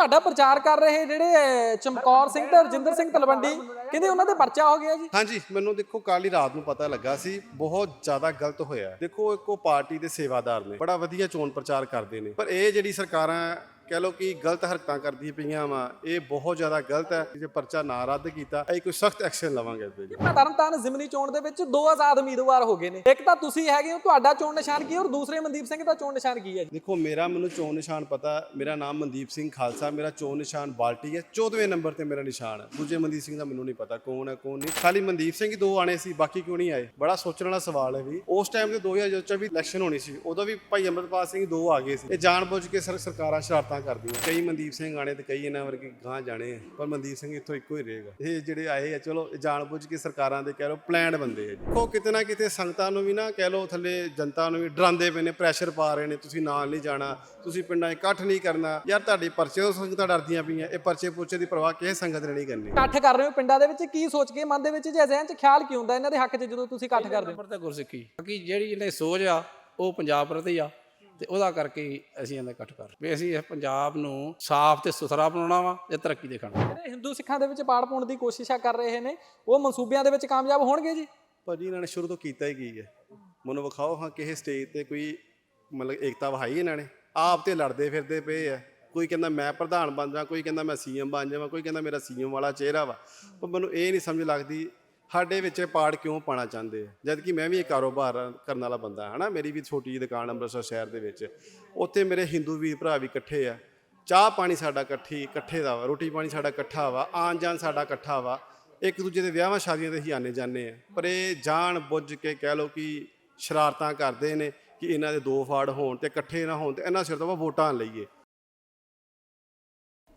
ਤੁਹਾਡਾ ਪ੍ਰਚਾਰ ਕਰ ਰਹੇ ਜਿਹੜੇ ਚਮਕੌਰ ਸਿੰਘ ਤੇ ਰਜਿੰਦਰ ਸਿੰਘ ਤਲਵੰਡੀ, ਕਹਿੰਦੇ ਉਹਨਾਂ ਦੇ ਪਰਚਾ ਹੋ ਗਿਆ ਜੀ। ਹਾਂਜੀ, ਮੈਨੂੰ ਦੇਖੋ ਕਾਲੀ ਰਾਤ ਨੂੰ ਪਤਾ ਲੱਗਾ ਸੀ, ਬਹੁਤ ਜ਼ਿਆਦਾ ਗਲਤ ਹੋਇਆ। ਦੇਖੋ, ਇੱਕੋ ਪਾਰਟੀ ਦੇ ਸੇਵਾਦਾਰ ਨੇ, ਬੜਾ ਵਧੀਆ ਚੋਣ ਪ੍ਰਚਾਰ ਕਰਦੇ ਨੇ। ਪਰ ਇਹ ਜਿਹੜੀ ਸਰਕਾਰਾਂ ਕਹਿ ਲੋ ਕਿ ਗਲਤ ਹਰਕਤਾਂ ਕਰਦੀਆਂ ਪਈਆਂ ਵਾ ਇਹ ਬਹੁਤ ਜ਼ਿਆਦਾ ਗਲਤ ਹੈ ਜੇ ਪਰਚਾ ਨਾ ਰੱਦ ਕੀਤਾ ਅਸੀਂ ਕੋਈ ਸਖਤ ਐਕਸ਼ਨ ਲਵਾਂਗੇ ਇਸ ਮੈਂ ਤਰਨਤਾਰਨ ਜ਼ਿਮਨੀ ਚੋਣ ਦੇ ਵਿੱਚ ਦੋ ਆਜ਼ਾਦ ਉਮੀਦਵਾਰ ਹੋ ਗਏ ਨੇ। ਇੱਕ ਤਾਂ ਤੁਸੀਂ ਹੈਗੇ ਹੋ ਤੁਹਾਡਾ ਚੋਣ ਨਿਸ਼ਾਨ ਕੀ ਹੈ ਔਰ ਦੂਸਰੇ ਮਨਦੀਪ ਸਿੰਘ ਦਾ ਚੋਣ ਨਿਸ਼ਾਨ ਕੀ ਹੈ ਦੇਖੋ ਮੇਰਾ ਮੈਨੂੰ ਚੋਣ ਨਿਸ਼ਾਨ ਪਤਾ ਮੇਰਾ ਨਾਮ ਮਨਦੀਪ ਸਿੰਘ ਖਾਲਸਾ ਮੇਰਾ ਚੋਣ ਨਿਸ਼ਾਨ ਬਾਲਟੀ ਹੈ 14ਵੇਂ ਨੰਬਰ ਤੇ ਮੇਰਾ ਨਿਸ਼ਾਨ ਹੈ। ਦੂਜੇ ਮਨਦੀਪ ਸਿੰਘ ਦਾ ਮੈਨੂੰ ਨਹੀਂ ਪਤਾ ਕੌਣ ਹੈ ਕੌਣ ਨਹੀਂ। ਖਾਲੀ ਮਨਦੀਪ ਸਿੰਘ ਹੀ ਦੋ ਆਣੇ ਸੀ ਬਾਕੀ ਕਿਉਂ ਨਹੀਂ ਆਏ? ਬੜਾ ਸੋਚਣ ਵਾਲਾ ਸਵਾਲ ਹੈ ਵੀ ਉਸ ਟਾਈਮ ਤੇ 2024 ਇਲੈਕਸ਼ਨ ਹੋਣੀ ਸੀ ਉਦੋਂ ਵੀ ਭਾਈ ਅਮਰਪਾਲ ਸਿੰਘ ਦੋ ਆ ਗਏ ਸੀ। ਇਹ ਜਾਣਬੁੱਝ ਕੇ ਸਰ ਸਰਕਾਰਾਂ ਸ਼ਰਾਰਤਾਂ ਕਰਦੀਆਂ ਕਈ ਮਨਦੀਪ ਸਿੰਘ ਆਣੇ ਤੇ ਕਈ ਇਹਨਾਂ ਵਰਗੇ ਗਾਂ ਜਾਣੇ ਆ। ਪਰ ਮਨਦੀਪ ਸਿੰਘ ਇੱਥੋਂ ਇੱਕੋ ਹੀ ਰਹੇਗਾ ਇਹ ਜਿਹੜੇ ਆਏ ਆ ਚਲੋ ਇਹ ਜਾਣਬੁੱਝ ਕੇ ਸਰਕਾਰਾਂ ਦੇ ਕਹਿ ਲਓ ਪਲਾਨ ਬੰਦੇ ਆ ਜੀ। ਉਹ ਕਿਤੇ ਨਾ ਕਿਤੇ ਸੰਗਤਾਂ ਨੂੰ ਵੀ ਨਾ ਕਹਿ ਲਓ ਥੱਲੇ ਜਨਤਾ ਨੂੰ ਵੀ ਡਰਾਉਂਦੇ ਪਏ ਨੇ ਪ੍ਰੈਸ਼ਰ ਪਾ ਰਹੇ ਨੇ ਤੁਸੀਂ ਨਾਲ ਨਹੀਂ ਜਾਣਾ ਤੁਸੀਂ ਪਿੰਡਾਂ 'ਚ ਇਕੱਠ ਨਹੀਂ ਕਰਨਾ। ਯਾਰ ਤੁਹਾਡੇ ਪਰਚੇ ਤੋਂ ਸੰਗਤਾਂ ਡਰਦੀਆਂ ਪਈਆਂ ਇਹ ਪਰਚੇ ਪੁਰਚੇ ਦੀ ਪਰਵਾਹ ਕਿਸੇ ਸੰਗਤ ਨੇ ਨਹੀਂ ਕਰਨੀ। ਇਕੱਠ ਕਰ ਰਹੇ ਹੋ ਪਿੰਡਾਂ ਦੇ ਵਿੱਚ ਕੀ ਸੋਚ ਕੇ ਮਨ ਦੇ ਵਿੱਚ ਜਾਂ ਜ਼ਿਹਨ 'ਚ ਖਿਆਲ ਕੀ ਹੁੰਦਾ ਇਹਨਾਂ ਦੇ ਹੱਕ 'ਚ ਜਦੋਂ ਤੁਸੀਂ ਇਕੱਠ ਕਰਦੇ ਹੋ? ਨੰਬਰ ਤੇ ਗੁਰਸਿੱਖੀ। ਬਾਕੀ ਜਿਹੜੀ ਜਿਹੜੇ ਸੋਚ ਆ ਉਹ ਪੰਜਾਬ ਪ੍ਰਤੀ ਆ। ਤੇ ਉਹਦਾ ਕਰਕੇ ਹੀ ਅਸੀਂ ਇਹਦਾ ਇਕੱਠ ਕਰ ਵੀ ਅਸੀਂ ਇਸ ਪੰਜਾਬ ਨੂੰ ਸਾਫ਼ ਤੇ ਸੁਥਰਾ ਬਣਾਉਣਾ ਵਾ ਤੇ ਤਰੱਕੀ ਦੇਖਣਾ ਜਿਹੜੇ ਹਿੰਦੂ ਸਿੱਖਾਂ ਦੇ ਵਿੱਚ ਪਾੜ ਪਾਉਣ ਦੀ ਕੋਸ਼ਿਸ਼ਾਂ ਕਰ ਰਹੇ ਨੇ ਉਹ ਮਨਸੂਬਿਆਂ ਦੇ ਵਿੱਚ ਕਾਮਯਾਬ ਹੋਣਗੇ ਜੀ? ਭਾਜੀ ਇਹਨਾਂ ਨੇ ਸ਼ੁਰੂ ਤੋਂ ਕੀਤਾ ਹੀ ਕੀ ਹੈ। ਮੈਨੂੰ ਵਿਖਾਓ ਹਾਂ ਕਿਸੇ ਸਟੇਜ ਤੇ ਕੋਈ ਮਤਲਬ ਏਕਤਾ ਵਹਾਈ ਇਹਨਾਂ ਨੇ। ਆਪ ਤੇ ਲੜਦੇ ਫਿਰਦੇ ਪਏ ਆ। ਕੋਈ ਕਹਿੰਦਾ ਮੈਂ ਪ੍ਰਧਾਨ ਬਣ ਜਾ ਕੋਈ ਕਹਿੰਦਾ ਮੈਂ ਸੀਐਮ ਬਣ ਜਾਵਾਂ ਕੋਈ ਕਹਿੰਦਾ ਮੇਰਾ ਸੀਐਮ ਵਾਲਾ ਚਿਹਰਾ ਵਾ। ਪਰ ਮੈਨੂੰ ਇਹ ਨਹੀਂ ਸਮਝ ਲੱਗਦੀ ਸਾਡੇ ਵਿੱਚ ਇਹ ਪਾੜ ਕਿਉਂ ਪਾਣਾ ਚਾਹੁੰਦੇ ਆ? ਜਦ ਕਿ ਮੈਂ ਵੀ ਇਹ ਕਾਰੋਬਾਰ ਕਰਨ ਵਾਲਾ ਬੰਦਾ ਹਾਂ ਨਾ ਮੇਰੀ ਵੀ ਛੋਟੀ ਜਿਹੀ ਦੁਕਾਨ ਅੰਮ੍ਰਿਤਸਰ ਸ਼ਹਿਰ ਦੇ ਵਿੱਚ। ਉੱਥੇ ਮੇਰੇ ਹਿੰਦੂ ਵੀਰ ਭਰਾ ਵੀ ਇਕੱਠੇ ਆ। ਚਾਹ ਪਾਣੀ ਸਾਡਾ ਇਕੱਠੀ, ਇਕੱਠੇ ਦਾ ਵਾ, ਰੋਟੀ ਪਾਣੀ ਸਾਡਾ ਇਕੱਠਾ ਵਾ, ਆਣ ਜਾਣ ਸਾਡਾ ਇਕੱਠਾ ਵਾ। ਇੱਕ ਦੂਜੇ ਦੇ ਵਿਆਹਾਂ ਸ਼ਾਦੀਆਂ ਤੇ ਹੀ ਆਨੇ ਜਾਂਦੇ ਆ। ਪਰ ਇਹ ਜਾਣ ਬੁੱਝ ਕੇ ਕਹਿ ਲਓ ਕਿ ਸ਼ਰਾਰਤਾਂ ਕਰਦੇ ਨੇ ਕਿ ਇਹਨਾਂ ਦੇ ਦੋ ਫਾੜ ਹੋਣ ਤੇ ਇਕੱਠੇ ਨਾ ਹੋਣ ਤੇ ਇਹਨਾਂ ਸਿਰ ਤੋਂ ਆਪਾਂ ਵੋਟਾਂ ਲਈਏ।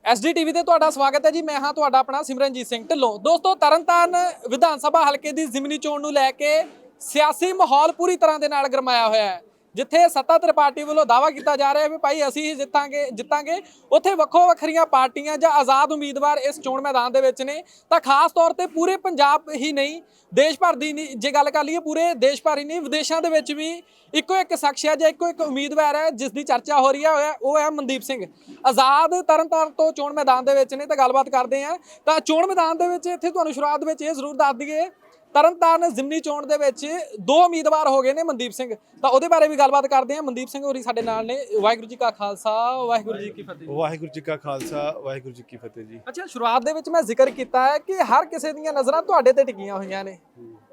ਐਸਡੀਟੀਵੀ ਤੇ ਤੁਹਾਡਾ ਸਵਾਗਤ ਹੈ ਜੀ। ਮੈਂ ਹਾਂ ਤੁਹਾਡਾ ਆਪਣਾ ਸਿਮਰਨਜੀਤ ਸਿੰਘ ਢਿੱਲੋਂ। ਦੋਸਤੋ, ਤਰਨਤਾਰਨ ਵਿਧਾਨ ਸਭਾ ਹਲਕੇ ਦੀ ਜ਼ਿਮਨੀ ਚੋਣ ਨੂੰ ਲੈ ਕੇ ਸਿਆਸੀ ਮਾਹੌਲ ਪੂਰੀ ਤਰ੍ਹਾਂ ਦੇ ਨਾਲ ਗਰਮਾਇਆ ਹੋਇਆ ਹੈ। ਜਿੱਥੇ ਸੱਤਾਧਰ ਪਾਰਟੀ ਵੱਲੋਂ ਦਾਅਵਾ ਕੀਤਾ ਜਾ ਰਿਹਾ ਹੈ ਵੀ ਭਾਈ ਅਸੀਂ ਹੀ ਜਿੱਤਾਂਗੇ ਜਿੱਤਾਂਗੇ, ਉੱਥੇ ਵੱਖੋ ਵੱਖਰੀਆਂ ਪਾਰਟੀਆਂ ਜਾਂ ਆਜ਼ਾਦ ਉਮੀਦਵਾਰ ਇਸ ਚੋਣ ਮੈਦਾਨ ਦੇ ਵਿੱਚ ਨੇ। ਤਾਂ ਖਾਸ ਤੌਰ ਤੇ ਪੂਰੇ ਪੰਜਾਬ ਹੀ ਨਹੀਂ, ਦੇਸ਼ ਭਰ ਦੀ ਨਹੀਂ, ਜੇ ਗੱਲ ਕਰ ਲਈਏ ਪੂਰੇ ਦੇਸ਼ ਭਰ ਹੀ ਨਹੀਂ, ਵਿਦੇਸ਼ਾਂ ਦੇ ਵਿੱਚ ਵੀ ਇੱਕੋ ਇੱਕ ਸ਼ਖਸ ਹੈ ਜਾਂ ਇੱਕੋ ਇੱਕ ਉਮੀਦਵਾਰ ਹੈ ਜਿਸ ਦੀ ਚਰਚਾ ਹੋ ਰਹੀ ਹੈ, ਉਹ ਹੈ- ਉਹ ਹੈ ਮਨਦੀਪ ਸਿੰਘ। ਆਜ਼ਾਦ ਤਰਨਤਾਰਨ ਤੋਂ ਚੋਣ ਮੈਦਾਨ ਦੇ ਵਿੱਚ ਨੇ, ਤਾਂ ਗੱਲਬਾਤ ਕਰਦੇ ਆ ਤਾਂ ਚੋਣ ਮੈਦਾਨ ਦੇ ਵਿੱਚ ਇੱਥੇ ਤੁਹਾਨੂੰ ਸ਼ੁਰੂਆਤ ਵਿੱਚ ਇਹ ਜ਼ਰੂਰ ਦੱਸ ਦਈਏ ਤਰਨਤਾਰਨ ਜ਼ਿਮਨੀ ਚੋਣ ਦੇ ਵਿੱਚ ਦੋ ਉਮੀਦਵਾਰ ਹੋ ਗਏ ਨੇ ਮਨਦੀਪ ਸਿੰਘ। ਤਾਂ ਉਹਦੇ ਬਾਰੇ ਵੀ ਗੱਲਬਾਤ ਕਰਦੇ ਆ ਮਨਦੀਪ ਸਿੰਘ ਹੋਰੀ ਸਾਡੇ ਨਾਲ ਨੇ। ਵਾਹਿਗੁਰੂ ਜੀ ਕਾ ਖਾਲਸਾ ਵਾਹਿਗੁਰੂ ਜੀ ਕੀ ਫਤਿਹ। ਵਾਹਿਗੁਰੂ ਜੀ ਕਾ ਖਾਲਸਾ ਵਾਹਿਗੁਰੂ ਜੀ ਕੀ ਫਤਿਹ ਜੀ। ਅੱਛਾ ਸ਼ੁਰੂਆਤ ਦੇ ਵਿੱਚ ਮੈਂ ਜ਼ਿਕਰ ਕੀਤਾ ਹੈ ਕਿ ਹਰ ਕਿਸੇ ਦੀਆਂ ਨਜ਼ਰਾਂ ਤੁਹਾਡੇ ਤੇ ਟਿਕੀਆਂ ਹੋਈਆਂ ਨੇ।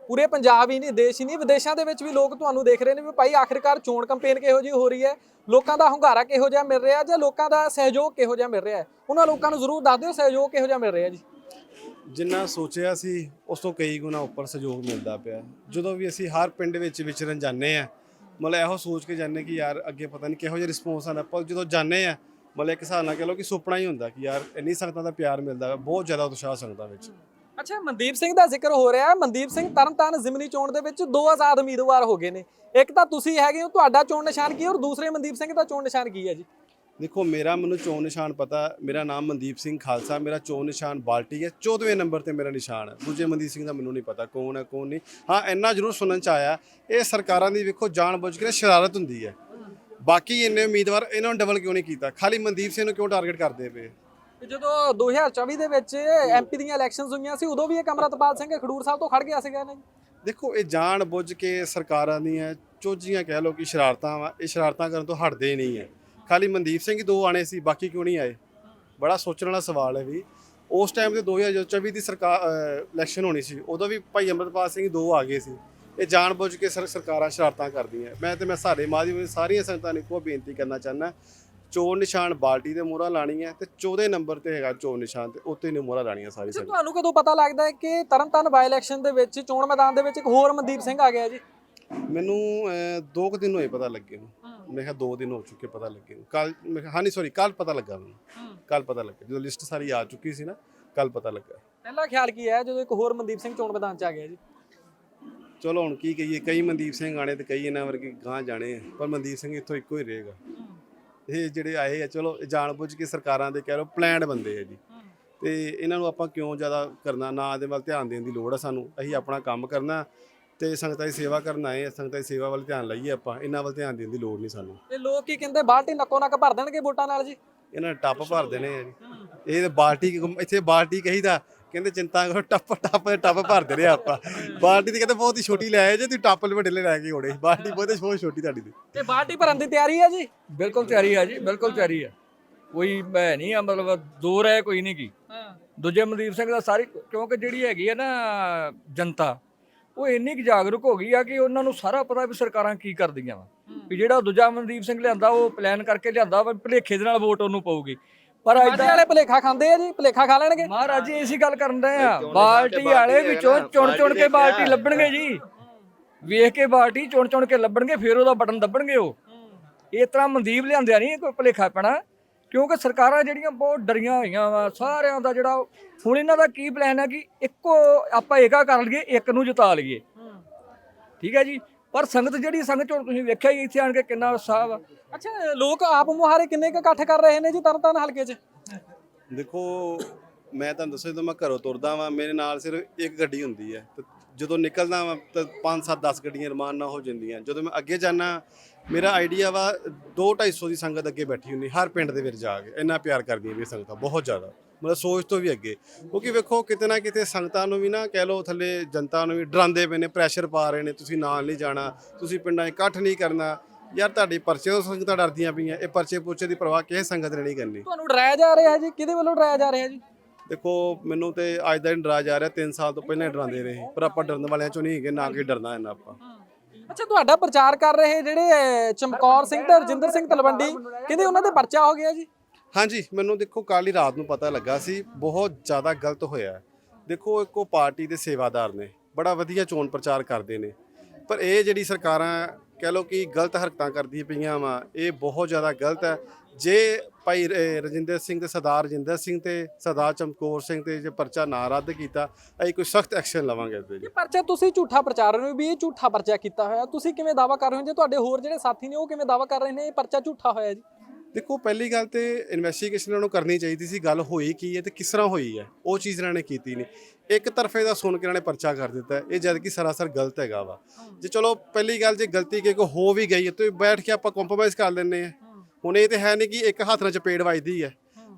ਪੂਰੇ ਪੰਜਾਬ ਹੀ ਨਹੀਂ ਦੇਸ਼ ਹੀ ਨਹੀਂ ਵਿਦੇਸ਼ਾਂ ਦੇ ਵਿੱਚ ਵੀ ਲੋਕ ਤੁਹਾਨੂੰ ਦੇਖ ਰਹੇ ਨੇ ਵੀ ਭਾਈ ਆਖਿਰਕਾਰ ਚੋਣ ਕੈਂਪੇਨ ਕਿਹੋ ਜਿਹੀ ਹੋ ਰਹੀ ਹੈ? ਲੋਕਾਂ ਦਾ ਹੁੰਗਾਰਾ ਕਿਹੋ ਜਿਹਾ ਮਿਲ ਰਿਹਾ ਜਾਂ ਲੋਕਾਂ ਦਾ ਸਹਿਯੋਗ ਕਿਹੋ ਜਿਹਾ ਮਿਲ ਰਿਹਾ ਹੈ? ਉਹਨਾਂ ਲੋਕਾਂ ਨੂੰ ਜ਼ਰੂਰ ਦੱਸ ਦਿਓ ਸਹਿਯੋਗ ਕਿਹੋ ਜਿਹਾ ਮਿਲ ਰਿਹਾ ਜੀ। ਜਿੰਨਾ ਸੋਚਿਆ ਸੀ, ਉਸ ਤੋਂ ਕਈ ਗੁਣਾ ਉੱਪਰ ਸਹਿਯੋਗ ਮਿਲਦਾ ਪਿਆ। ਜਦੋਂ ਵੀ ਅਸੀਂ ਹਰ ਪਿੰਡ ਵਿੱਚ ਵਿਚਰਨ ਜਾਂਦੇ ਆ ਮਤਲਬ ਇਹੋ ਸੋਚ ਕੇ ਜਾਂਦੇ ਕਿ ਯਾਰ ਅੱਗੇ ਪਤਾ ਨਹੀਂ ਕਿਹੋ ਜਿਹਾ ਰਿਸਪੌਂਸ ਆਣਾ ਪਰ ਜਦੋਂ ਜਾਂਦੇ ਆ ਮਤਲਬ ਇੱਕ ਹਿਸਾਬ ਨਾਲ ਕਹ ਲਓ ਕਿ ਸੁਪਨਾ ਹੀ ਹੁੰਦਾ ਕਿ ਯਾਰ ਇੰਨੀ ਸੰਗਤਾਂ ਦਾ ਪਿਆਰ ਮਿਲਦਾ, ਬਹੁਤ ਜ਼ਿਆਦਾ ਉਤਸ਼ਾਹ ਸੰਗਤਾਂ ਵਿੱਚ। ਅੱਛਾ, ਮਨਦੀਪ ਸਿੰਘ ਦਾ ਜ਼ਿਕਰ ਹੋ ਰਿਹਾ। ਹੈ ਮਨਦੀਪ ਸਿੰਘ, ਤਰਨਤਾਰਨ ਜ਼ਿਮਨੀ ਚੋਣ ਦੇ ਵਿੱਚ ਦੋ ਆਜ਼ਾਦ ਉਮੀਦਵਾਰ ਹੋ ਗਏ ਨੇ। ਇੱਕ ਤਾਂ ਤੁਸੀਂ ਹੈਗੇ ਹੋ, ਤੁਹਾਡਾ ਚੋਣ ਨਿਸ਼ਾਨ ਕੀ ਹੈ? ਔਰ ਦੂਸਰੇ ਮਨਦੀਪ ਸਿੰਘ ਦਾ ਚੋਣ ਨਿਸ਼ਾਨ ਕੀ ਹੈ ਜੀ? ਦੇਖੋ ਮੇਰਾ ਮੈਨੂੰ ਚੋਣ ਨਿਸ਼ਾਨ ਪਤਾ ਮੇਰਾ ਨਾਮ ਮਨਦੀਪ ਸਿੰਘ ਖਾਲਸਾ ਮੇਰਾ ਚੋਣ ਨਿਸ਼ਾਨ ਬਾਲਟੀ ਹੈ 14ਵੇਂ ਨੰਬਰ ਤੇ ਮੇਰਾ ਨਿਸ਼ਾਨ ਹੈ। ਦੂਜੇ ਮਨਦੀਪ ਸਿੰਘ ਦਾ ਮੈਨੂੰ ਨਹੀਂ ਪਤਾ ਕੌਣ ਹੈ ਕੌਣ ਨਹੀਂ। ਹਾਂ ਇੰਨਾ ਜ਼ਰੂਰ ਸੁਣਨ ਚ ਆਇਆ ਇਹ ਸਰਕਾਰਾਂ ਦੀ ਵੇਖੋ ਜਾਣ ਬੁੱਝ ਕੇ ਸ਼ਰਾਰਤ ਹੁੰਦੀ ਹੈ। ਬਾਕੀ ਇੰਨੇ ਉਮੀਦਵਾਰ ਇਹਨਾਂ ਨੂੰ ਡਬਲ ਕਿਉਂ ਨਹੀਂ ਕੀਤਾ? ਖਾਲੀ ਮਨਦੀਪ ਸਿੰਘ ਨੂੰ ਕਿਉਂ ਟਾਰਗੇਟ ਕਰਦੇ ਪਏ? ਜਦੋਂ 2024 ਦੇ ਵਿੱਚ ਐਮਪੀ ਦੀਆਂ ਇਲੈਕਸ਼ਨਸ ਹੋਈਆਂ ਸੀ ਉਦੋਂ ਵੀ ਇਹ ਕਮਰਤਪਾਲ ਸਿੰਘ ਖਡੂਰ ਸਾਹਿਬ ਤੋਂ ਖੜ ਗਿਆ ਸੀਗਾ ਨਾ? ਦੇਖੋ ਇਹ ਜਾਣ ਬੁੱਝ ਕੇ ਸਰਕਾਰਾਂ ਦੀਆਂ ਚੋਜੀਆਂ ਕਹਿ ਲਓ ਕਿ ਸ਼ਰਾਰਤਾਂ ਵਾ ਇਹ ਸ਼ਰਾਰਤਾਂ ਕਰਨ ਤੋਂ ਹਟਦੇ ਨਹੀਂ ਹੈ। ਖਾਲੀ ਮਨਦੀਪ ਸਿੰਘ ਹੀ ਦੋ ਆਣੇ ਸੀ ਬਾਕੀ ਕਿਉਂ ਨਹੀਂ ਆਏ? ਬੜਾ ਸੋਚਣ ਵਾਲਾ ਸਵਾਲ ਹੈ ਵੀ। ਉਸ ਟਾਈਮ ਤੇ 2024 ਦੀ ਸਰਕਾਰ ਇਲੈਕਸ਼ਨ ਹੋਣੀ ਸੀ। ਉਦੋਂ ਵੀ ਭਾਈ ਅਮਰਪਾਲ ਸਿੰਘ ਦੋ ਆ ਗਏ ਸੀ। ਇਹ ਜਾਣ ਬੁੱਝ ਕੇ ਸਰ ਸਰਕਾਰਾਂ ਸ਼ਰਾਰਤਾਂ ਕਰਦੀਆਂ। ਮੈਂ ਤੇ ਮੈਂ ਸਾਡੇ ਮਾਧਿਅਮ ਸਾਰੀਆਂ ਸੰਗਤਾਂ ਨੂੰ ਇੱਕੋ ਬੇਨਤੀ ਕਰਨਾ ਚਾਹੁੰਦਾ ਚੋਣ ਨਿਸ਼ਾਨ ਬਾਲਟੀ ਦੇ ਮੋਹਰਾਂ ਲਾਣੀ ਹੈ ਤੇ 14 ਨੰਬਰ ਤੇ ਹੈਗਾ ਚੋਣ ਨਿਸ਼ਾਨ ਤੇ ਉੱਤੇ ਨੇ ਮੋਹਰਾਂ ਲਾਣੀਆਂ ਸਾਰੀ ਸੰਗਤ। ਤੁਹਾਨੂੰ ਕਦੋਂ ਪਤਾ ਲੱਗਦਾ ਹੈ ਕਿ ਤਰਨਤਾਰਨ ਬਾਈ ਇਲੈਕਸ਼ਨ ਦੇ ਵਿੱਚ ਚੋਣ ਮੈਦਾਨ ਦੇ ਵਿੱਚ ਇੱਕ ਹੋਰ ਮਨਦੀਪ ਸਿੰਘ ਆ ਗਿਆ ਜੀ? ਮੈਨੂੰ ਅਹ, ਦੋ ਕੁ ਦਿਨ ਹੋਏ ਪਤਾ ਲੱਗੇ ਨੂੰ। ਮੈਂ ਕਿਹਾ ਦੋ ਦਿਨ ਹੋ ਚੁੱਕੇ ਪਤਾ ਲੱਗੇ ਨੂੰ। ਕੱਲ ਮੈਂ ਕਿਹਾ ਹਾਂ ਨਹੀਂ ਸੌਰੀ ਕੱਲ ਪਤਾ ਲੱਗਾ ਮੈਨੂੰ। ਕੱਲ ਪਤਾ ਲੱਗਾ। ਜਦੋਂ ਲਿਸਟ ਸਾਰੀ ਆ ਚੁੱਕੀ ਸੀ ਨਾ ਕੱਲ ਪਤਾ ਲੱਗਾ। ਪਹਿਲਾ ਖਿਆਲ ਕੀ ਹੈ ਜਦੋਂ ਇੱਕ ਹੋਰ ਮਨਦੀਪ ਸਿੰਘ ਚੋਣ ਮੈਦਾਨ 'ਚ ਆ ਗਿਆ ਜੀ? ਚਲੋ ਹੁਣ ਕੀ ਕਹੀਏ ਕਈ ਮਨਦੀਪ ਸਿੰਘ ਆਣੇ ਤੇ ਕਈ ਇਹਨਾਂ ਵਰਗੇ ਗਾਂ ਜਾਣੇ ਆ, ਪਰ ਮਨਦੀਪ ਸਿੰਘ ਇੱਥੋਂ ਇੱਕੋ ਹੀ ਰਹੇਗਾ। ਇਹ ਜਿਹੜੇ ਆਏ ਆ ਚਲੋ ਇਹ ਜਾਣ ਬੁੱਝ ਕੇ ਸਰਕਾਰਾਂ ਦੇ ਕਹਿ ਲਓ ਪਲਾਨ ਬੰਦੇ ਆ ਜੀ। ਤੇ ਇਹਨਾਂ ਨੂੰ ਆਪਾਂ ਕਿਉਂ ਜ਼ਿਆਦਾ ਕਰਨਾ ਨਾ ਇਹਦੇ ਵੱਲ ਧਿਆਨ ਦੇਣ ਦੀ ਲੋੜ ਆ ਸਾਨੂੰ। ਅਸੀਂ ਆਪਣਾ ਕੰਮ ਕਰਨਾ ਤੇ ਸੰਗਤਾਂ ਦੀ ਸੇਵਾ ਕਰਨ ਆਏ ਆ ਸੰਗਤਾਂ ਦੀ ਸੇਵਾ ਵੱਲ ਧਿਆਨ ਲਾਈਏ ਆਪਾਂ ਇਹਨਾਂ ਵੱਲ ਧਿਆਨ ਦੇਣ ਦੀ ਲੋੜ ਨਹੀਂ ਸਾਨੂੰ। ਤੇ ਲੋਕ ਕੀ ਕਹਿੰਦੇ ਬਾਲਟੀ ਨੱਕੋ ਨੱਕ ਭਰ ਦੇਣਗੇ ਵੋਟਾਂ ਨਾਲ ਜੀ? ਇਹਨਾਂ ਨੇ ਟੱਪ ਭਰ ਦੇਣੇ ਆ ਜੀ। ਇਹ ਤੇ ਬਾਲਟੀ ਇੱਥੇ ਬਾਲਟੀ ਕਹੀਦਾ ਕਹਿੰਦੇ ਚਿੰਤਾ ਕਰੋ ਟੱਪ ਟੱਪ ਦੇ ਟੱਪ ਭਰ ਦੇਣੇ ਆਪਾਂ। ਬਾਲਟੀ ਤੇ ਕਹਿੰਦੇ ਬਹੁਤ ਹੀ ਛੋਟੀ ਲੈ ਆਏ ਜੇ ਤੁਸੀਂ ਟੱਪ ਵੱਡੇ ਲੈ ਕੇ ਆਉਣੇ। ਬਾਲਟੀ ਬਹੁਤ ਬਹੁਤ ਛੋਟੀ ਤੁਹਾਡੀ ਦੀ। ਤੇ ਬਾਲਟੀ ਭਰਨ ਦੀ ਤਿਆਰੀ ਹੈ ਜੀ? ਬਿਲਕੁਲ ਤਿਆਰੀ ਆ ਜੀ ਬਿਲਕੁਲ ਤਿਆਰੀ ਆ। ਕੋਈ ਮੈਂ ਨਹੀਂ ਆ ਮਤਲਬ ਦੂਰ ਹੈ ਕੋਈ ਨਹੀਂ ਕੀ ਹਾਂ। ਦੂਜੇ ਮਨਦੀਪ ਸਿੰਘ ਦਾ ਸਾਰੀ ਕਿਉਂਕਿ ਜਿਹੜੀ ਹੈਗੀ ਆ ਨਾ ਜਨਤਾ ਉਹ ਇੰਨੀ ਕੁ ਜਾਗਰੂਕ ਹੋ ਗਈ ਆ ਕਿ ਉਹਨਾਂ ਨੂੰ ਸਾਰਾ ਪਤਾ ਵੀ ਸਰਕਾਰਾਂ ਕੀ ਕਰਦੀਆਂ ਵਾ। ਵੀ ਜਿਹੜਾ ਦੂਜਾ ਮਨਦੀਪ ਸਿੰਘ ਲਿਆਂਦਾ ਉਹ ਪਲਾਨ ਕਰਕੇ ਲਿਆਂਦਾ ਵਾ ਭਲੇਖੇ ਦੇ ਨਾਲ ਵੋਟ ਉਹਨੂੰ ਪਊਗੀ। ਪਰ ਐਦਾਂ ਵਾਲੇ ਭਲੇਖਾ ਖਾਂਦੇ ਆ ਜੀ? ਭਲੇਖਾ ਖਾ ਲੈਣਗੇ? ਮਹਾਰਾਜ ਜੀ ਇਸੇ ਗੱਲ ਕਰਨ ਰਹੇ ਆ। ਬਾਲਟੀ ਵਾਲੇ ਵਿੱਚੋਂ ਚੁਣ ਚੁਣ ਕੇ ਬਾਲਟੀ ਲੱਭਣਗੇ ਜੀ। ਵੇਖ ਕੇ ਬਾਲਟੀ ਚੁਣ ਚੁਣ ਕੇ ਲੱਭਣਗੇ ਫਿਰ ਉਹਦਾ ਬਟਨ ਦੱਬਣਗੇ ਉਹ। ਇਸ ਤਰ੍ਹਾਂ ਮਨਦੀਪ ਲਿਆਂਦਿਆ ਨਹੀਂ ਕੋਈ ਭਲੇਖਾ ਪੈਣਾ। ਕਿਉਂਕਿ ਸਰਕਾਰਾਂ ਜਿਹੜੀਆਂ ਬਹੁਤ ਡਰੀਆਂ ਹੋਈਆਂ ਵਾ ਸਾਰਿਆਂ ਦਾ ਜਿਹੜਾ ਹੁਣ ਇਹਨਾਂ ਦਾ ਕੀ ਪਲਾਨ ਹੈ ਕਿ ਇੱਕੋ ਆਪਾਂ ਏਕਾ ਕਰ ਲਈਏ ਇੱਕ ਨੂੰ ਜਿਤਾ ਲਈਏ। ਠੀਕ ਹੈ ਜੀ? ਪਰ ਸੰਗਤ ਜਿਹੜੀ ਸੰਗਤ ਹੁਣ ਤੁਸੀਂ ਵੇਖਿਆ ਹੀ ਇੱਥੇ ਆਣ ਕੇ ਕਿੰਨਾ ਉਤਸ਼ਾਹ ਵਾ। ਅੱਛਾ ਲੋਕ ਆਪ ਮੁਹਾਰੇ ਕਿੰਨੇ ਕੁ ਇਕੱਠ ਕਰ ਰਹੇ ਨੇ ਜੀ ਤਰਨਤਾਰਨ ਹਲਕੇ 'ਚ? ਦੇਖੋ ਮੈਂ ਤੁਹਾਨੂੰ ਦੱਸਿਆ ਜਦੋਂ ਮੈਂ ਘਰੋਂ ਤੁਰਦਾ ਵਾਂ ਮੇਰੇ ਨਾਲ ਸਿਰਫ ਇੱਕ ਗੱਡੀ ਹੁੰਦੀ ਹੈ ਤੇ ਜਦੋਂ ਨਿਕਲਦਾ ਵਾਂ ਤਾਂ 5 7 10 ਗੱਡੀਆਂ ਰਮਾਨ ਨਾਲ ਹੋ ਜਾਂਦੀਆਂ। ਜਦੋਂ ਮੈਂ ਅੱਗੇ ਜਾਣਾ ਮੇਰਾ ਆਈਡੀਆ ਵਾ 2 250 ਦੀ ਸੰਗਤ ਅੱਗੇ ਬੈਠੀ ਹੁੰਦੀ, ਹਰ ਪਿੰਡ ਦੇ ਵਿੱਚ ਜਾ ਕੇ। ਇੰਨਾ ਪਿਆਰ ਕਰਦੀਆਂ ਵੀ ਸੰਗਤਾਂ, ਬਹੁਤ ਜ਼ਿਆਦਾ। ਮਤਲਬ ਸੋਚ ਤੋਂ ਵੀ ਅੱਗੇ। ਕਿਉਂਕਿ ਵੇਖੋ, ਕਿਤੇ ਨਾ ਕਿਤੇ ਸੰਗਤਾਂ ਨੂੰ ਵੀ ਨਾ ਕਹਿ ਲਓ ਥੱਲੇ ਜਨਤਾ ਨੂੰ ਵੀ ਡਰਾਉਂਦੇ ਪਏ ਨੇ ਪ੍ਰੈਸ਼ਰ ਪਾ ਰਹੇ ਨੇ, ਤੁਸੀਂ ਨਾਲ ਨਹੀਂ ਜਾਣਾ, ਤੁਸੀਂ ਪਿੰਡਾਂ 'ਚ ਇਕੱਠ ਨਹੀਂ ਕਰਨਾ। ਯਾਰ ਤੁਹਾਡੇ ਪਰਚੇ ਤੋਂ ਸੰਗਤਾਂ ਡਰਦੀਆਂ ਪਈਆਂ, ਇਹ ਪਰਚੇ ਪੁਰਚੇ ਦੀ ਪਰਵਾਹ ਕਿਸੇ ਸੰਗਤ ਨੇ ਨਹੀਂ ਕਰਨੀ। ਤੁਹਾਨੂੰ ਡਰਾਇਆ ਜਾ ਰਿਹਾ ਜੀ? ਕਿਹਦੇ ਵੱਲੋਂ ਡਰਾਇਆ ਜਾ ਰਿਹਾ ਜੀ? ਦੇਖੋ ਮੈਨੂੰ ਤੇ ਅੱਜ ਦਾ ਡਰਾ ਜਾ ਰਿਹਾ 3 ਸਾਲ ਤੋਂ ਪਹਿਲਾਂ ਹੀ ਡਰਾਉਂਦੇ ਰਹੇ। ਪਰ ਆਪਾਂ ਡਰਨ ਵਾਲਿਆਂ ਚੋਂ ਨਹੀਂ ਹੈਗੇ ਨਾ ਕਿ ਡਰਨਾ ਇਹਨਾਂ ਆਪਾਂ। ਅੱਛਾ ਤੁਹਾਡਾ ਪ੍ਰਚਾਰ ਕਰ ਰਹੇ ਜਿਹੜੇ ਚਮਕੌਰ ਸਿੰਘ ਤੇ ਰਜਿੰਦਰ ਸਿੰਘ ਤਲਵੰਡੀ ਕਹਿੰਦੇ ਉਹਨਾਂ ਦੇ ਪਰਚਾ ਹੋ ਗਿਆ ਜੀ। ਹਾਂਜੀ ਮੈਨੂੰ ਦੇਖੋ ਕੱਲ੍ਹ ਹੀ ਰਾਤ ਨੂੰ ਪਤਾ ਲੱਗਾ ਸੀ ਬਹੁਤ ਜ਼ਿਆਦਾ ਗਲਤ ਹੋਇਆ। ਦੇਖੋ ਇੱਕੋ ਪਾਰਟੀ ਦੇ ਸੇਵਾਦਾਰ ਨੇ ਬੜਾ ਵਧੀਆ ਚੋਣ ਪ੍ਰਚਾਰ ਕਰਦੇ ਨੇ। ਪਰ ਇਹ ਜਿਹੜੀ ਸਰਕਾਰਾਂ ਕਹਿ ਲਓ ਕਿ ਗਲਤ ਹਰਕਤਾਂ ਕਰਦੀਆਂ ਪਈਆਂ ਵਾ ਇਹ ਬਹੁਤ ਜ਼ਿਆਦਾ ਗਲਤ ਹੈ। ਜੇ ਭਾਈ ਰਜਿੰਦਰ ਸਿੰਘ ਤੇ ਸਰਦਾਰ ਰਜਿੰਦਰ ਸਿੰਘ ਤੇ ਸਰਦਾਰ ਚਮਕੌਰ ਸਿੰਘ ਤੇ ਜੇ ਪਰਚਾ ਨਾ ਰੱਦ ਕੀਤਾ ਅਸੀਂ ਕੋਈ ਸਖਤ ਐਕਸ਼ਨ ਲਵਾਂਗੇ ਇਸ ਤੇ ਜੀ ਇਹ ਪਰਚਾ ਤੁਸੀਂ ਝੂਠਾ ਪ੍ਰਚਾਰ ਰਹੇ ਹੋ ਵੀ ਇਹ ਝੂਠਾ ਪਰਚਾ ਕੀਤਾ ਹੋਇਆ। ਤੁਸੀਂ ਕਿਵੇਂ ਦਾਵਾ ਕਰ ਰਹੇ ਹੋ? ਜੇ ਤੁਹਾਡੇ ਹੋਰ ਜਿਹੜੇ ਸਾਥੀ ਨੇ ਉਹ ਕਿਵੇਂ ਦਾਵਾ ਕਰ ਰਹੇ ਨੇ? ਇਹ ਪਰਚਾ ਝੂਠਾ ਹੋਇਆ ਜੀ। ਦੇਖੋ ਪਹਿਲੀ ਗੱਲ ਤੇ ਇਨਵੈਸਟੀਗੇਸ਼ਨ ਇਹਨਾਂ ਨੂੰ ਕਰਨੀ ਚਾਹੀਦੀ ਸੀ ਗੱਲ ਹੋਈ ਕੀ ਹੈ ਤੇ ਕਿਸ ਤਰ੍ਹਾਂ ਹੋਈ ਹੈ। ਉਹ ਚੀਜ਼ ਇਹਨਾਂ ਨੇ ਕੀਤੀ ਨਹੀਂ। ਇੱਕ ਤਰਫੇ ਦਾ ਸੁਣ ਕੇ ਇਹਨਾਂ ਨੇ ਪਰਚਾ ਕਰ ਦਿੱਤਾ। ਇਹ ਜਦ ਕਿ ਸਰਾਸਰ ਗਲਤ ਹੈਗਾ ਵਾ। ਜੇ ਚਲੋ ਪਹਿਲੀ ਗੱਲ ਜੇ ਗਲਤੀ ਕਿ ਕੋ ਹੋ ਵੀ ਗਈ ਹੈ ਤੇ ਬੈਠ ਕੇ ਆਪਾਂ ਕੰਪਰੋਮਾਈਜ਼ ਕਰ ਲੈਂਦੇ ਆ ਹੁਣ ਇਹ ਤੇ ਹੈ ਨਹੀਂ ਕਿ ਇੱਕ ਹੱਥ ਨਾਲ ਚਪੇੜ ਵੱਜਦੀ ਹੈ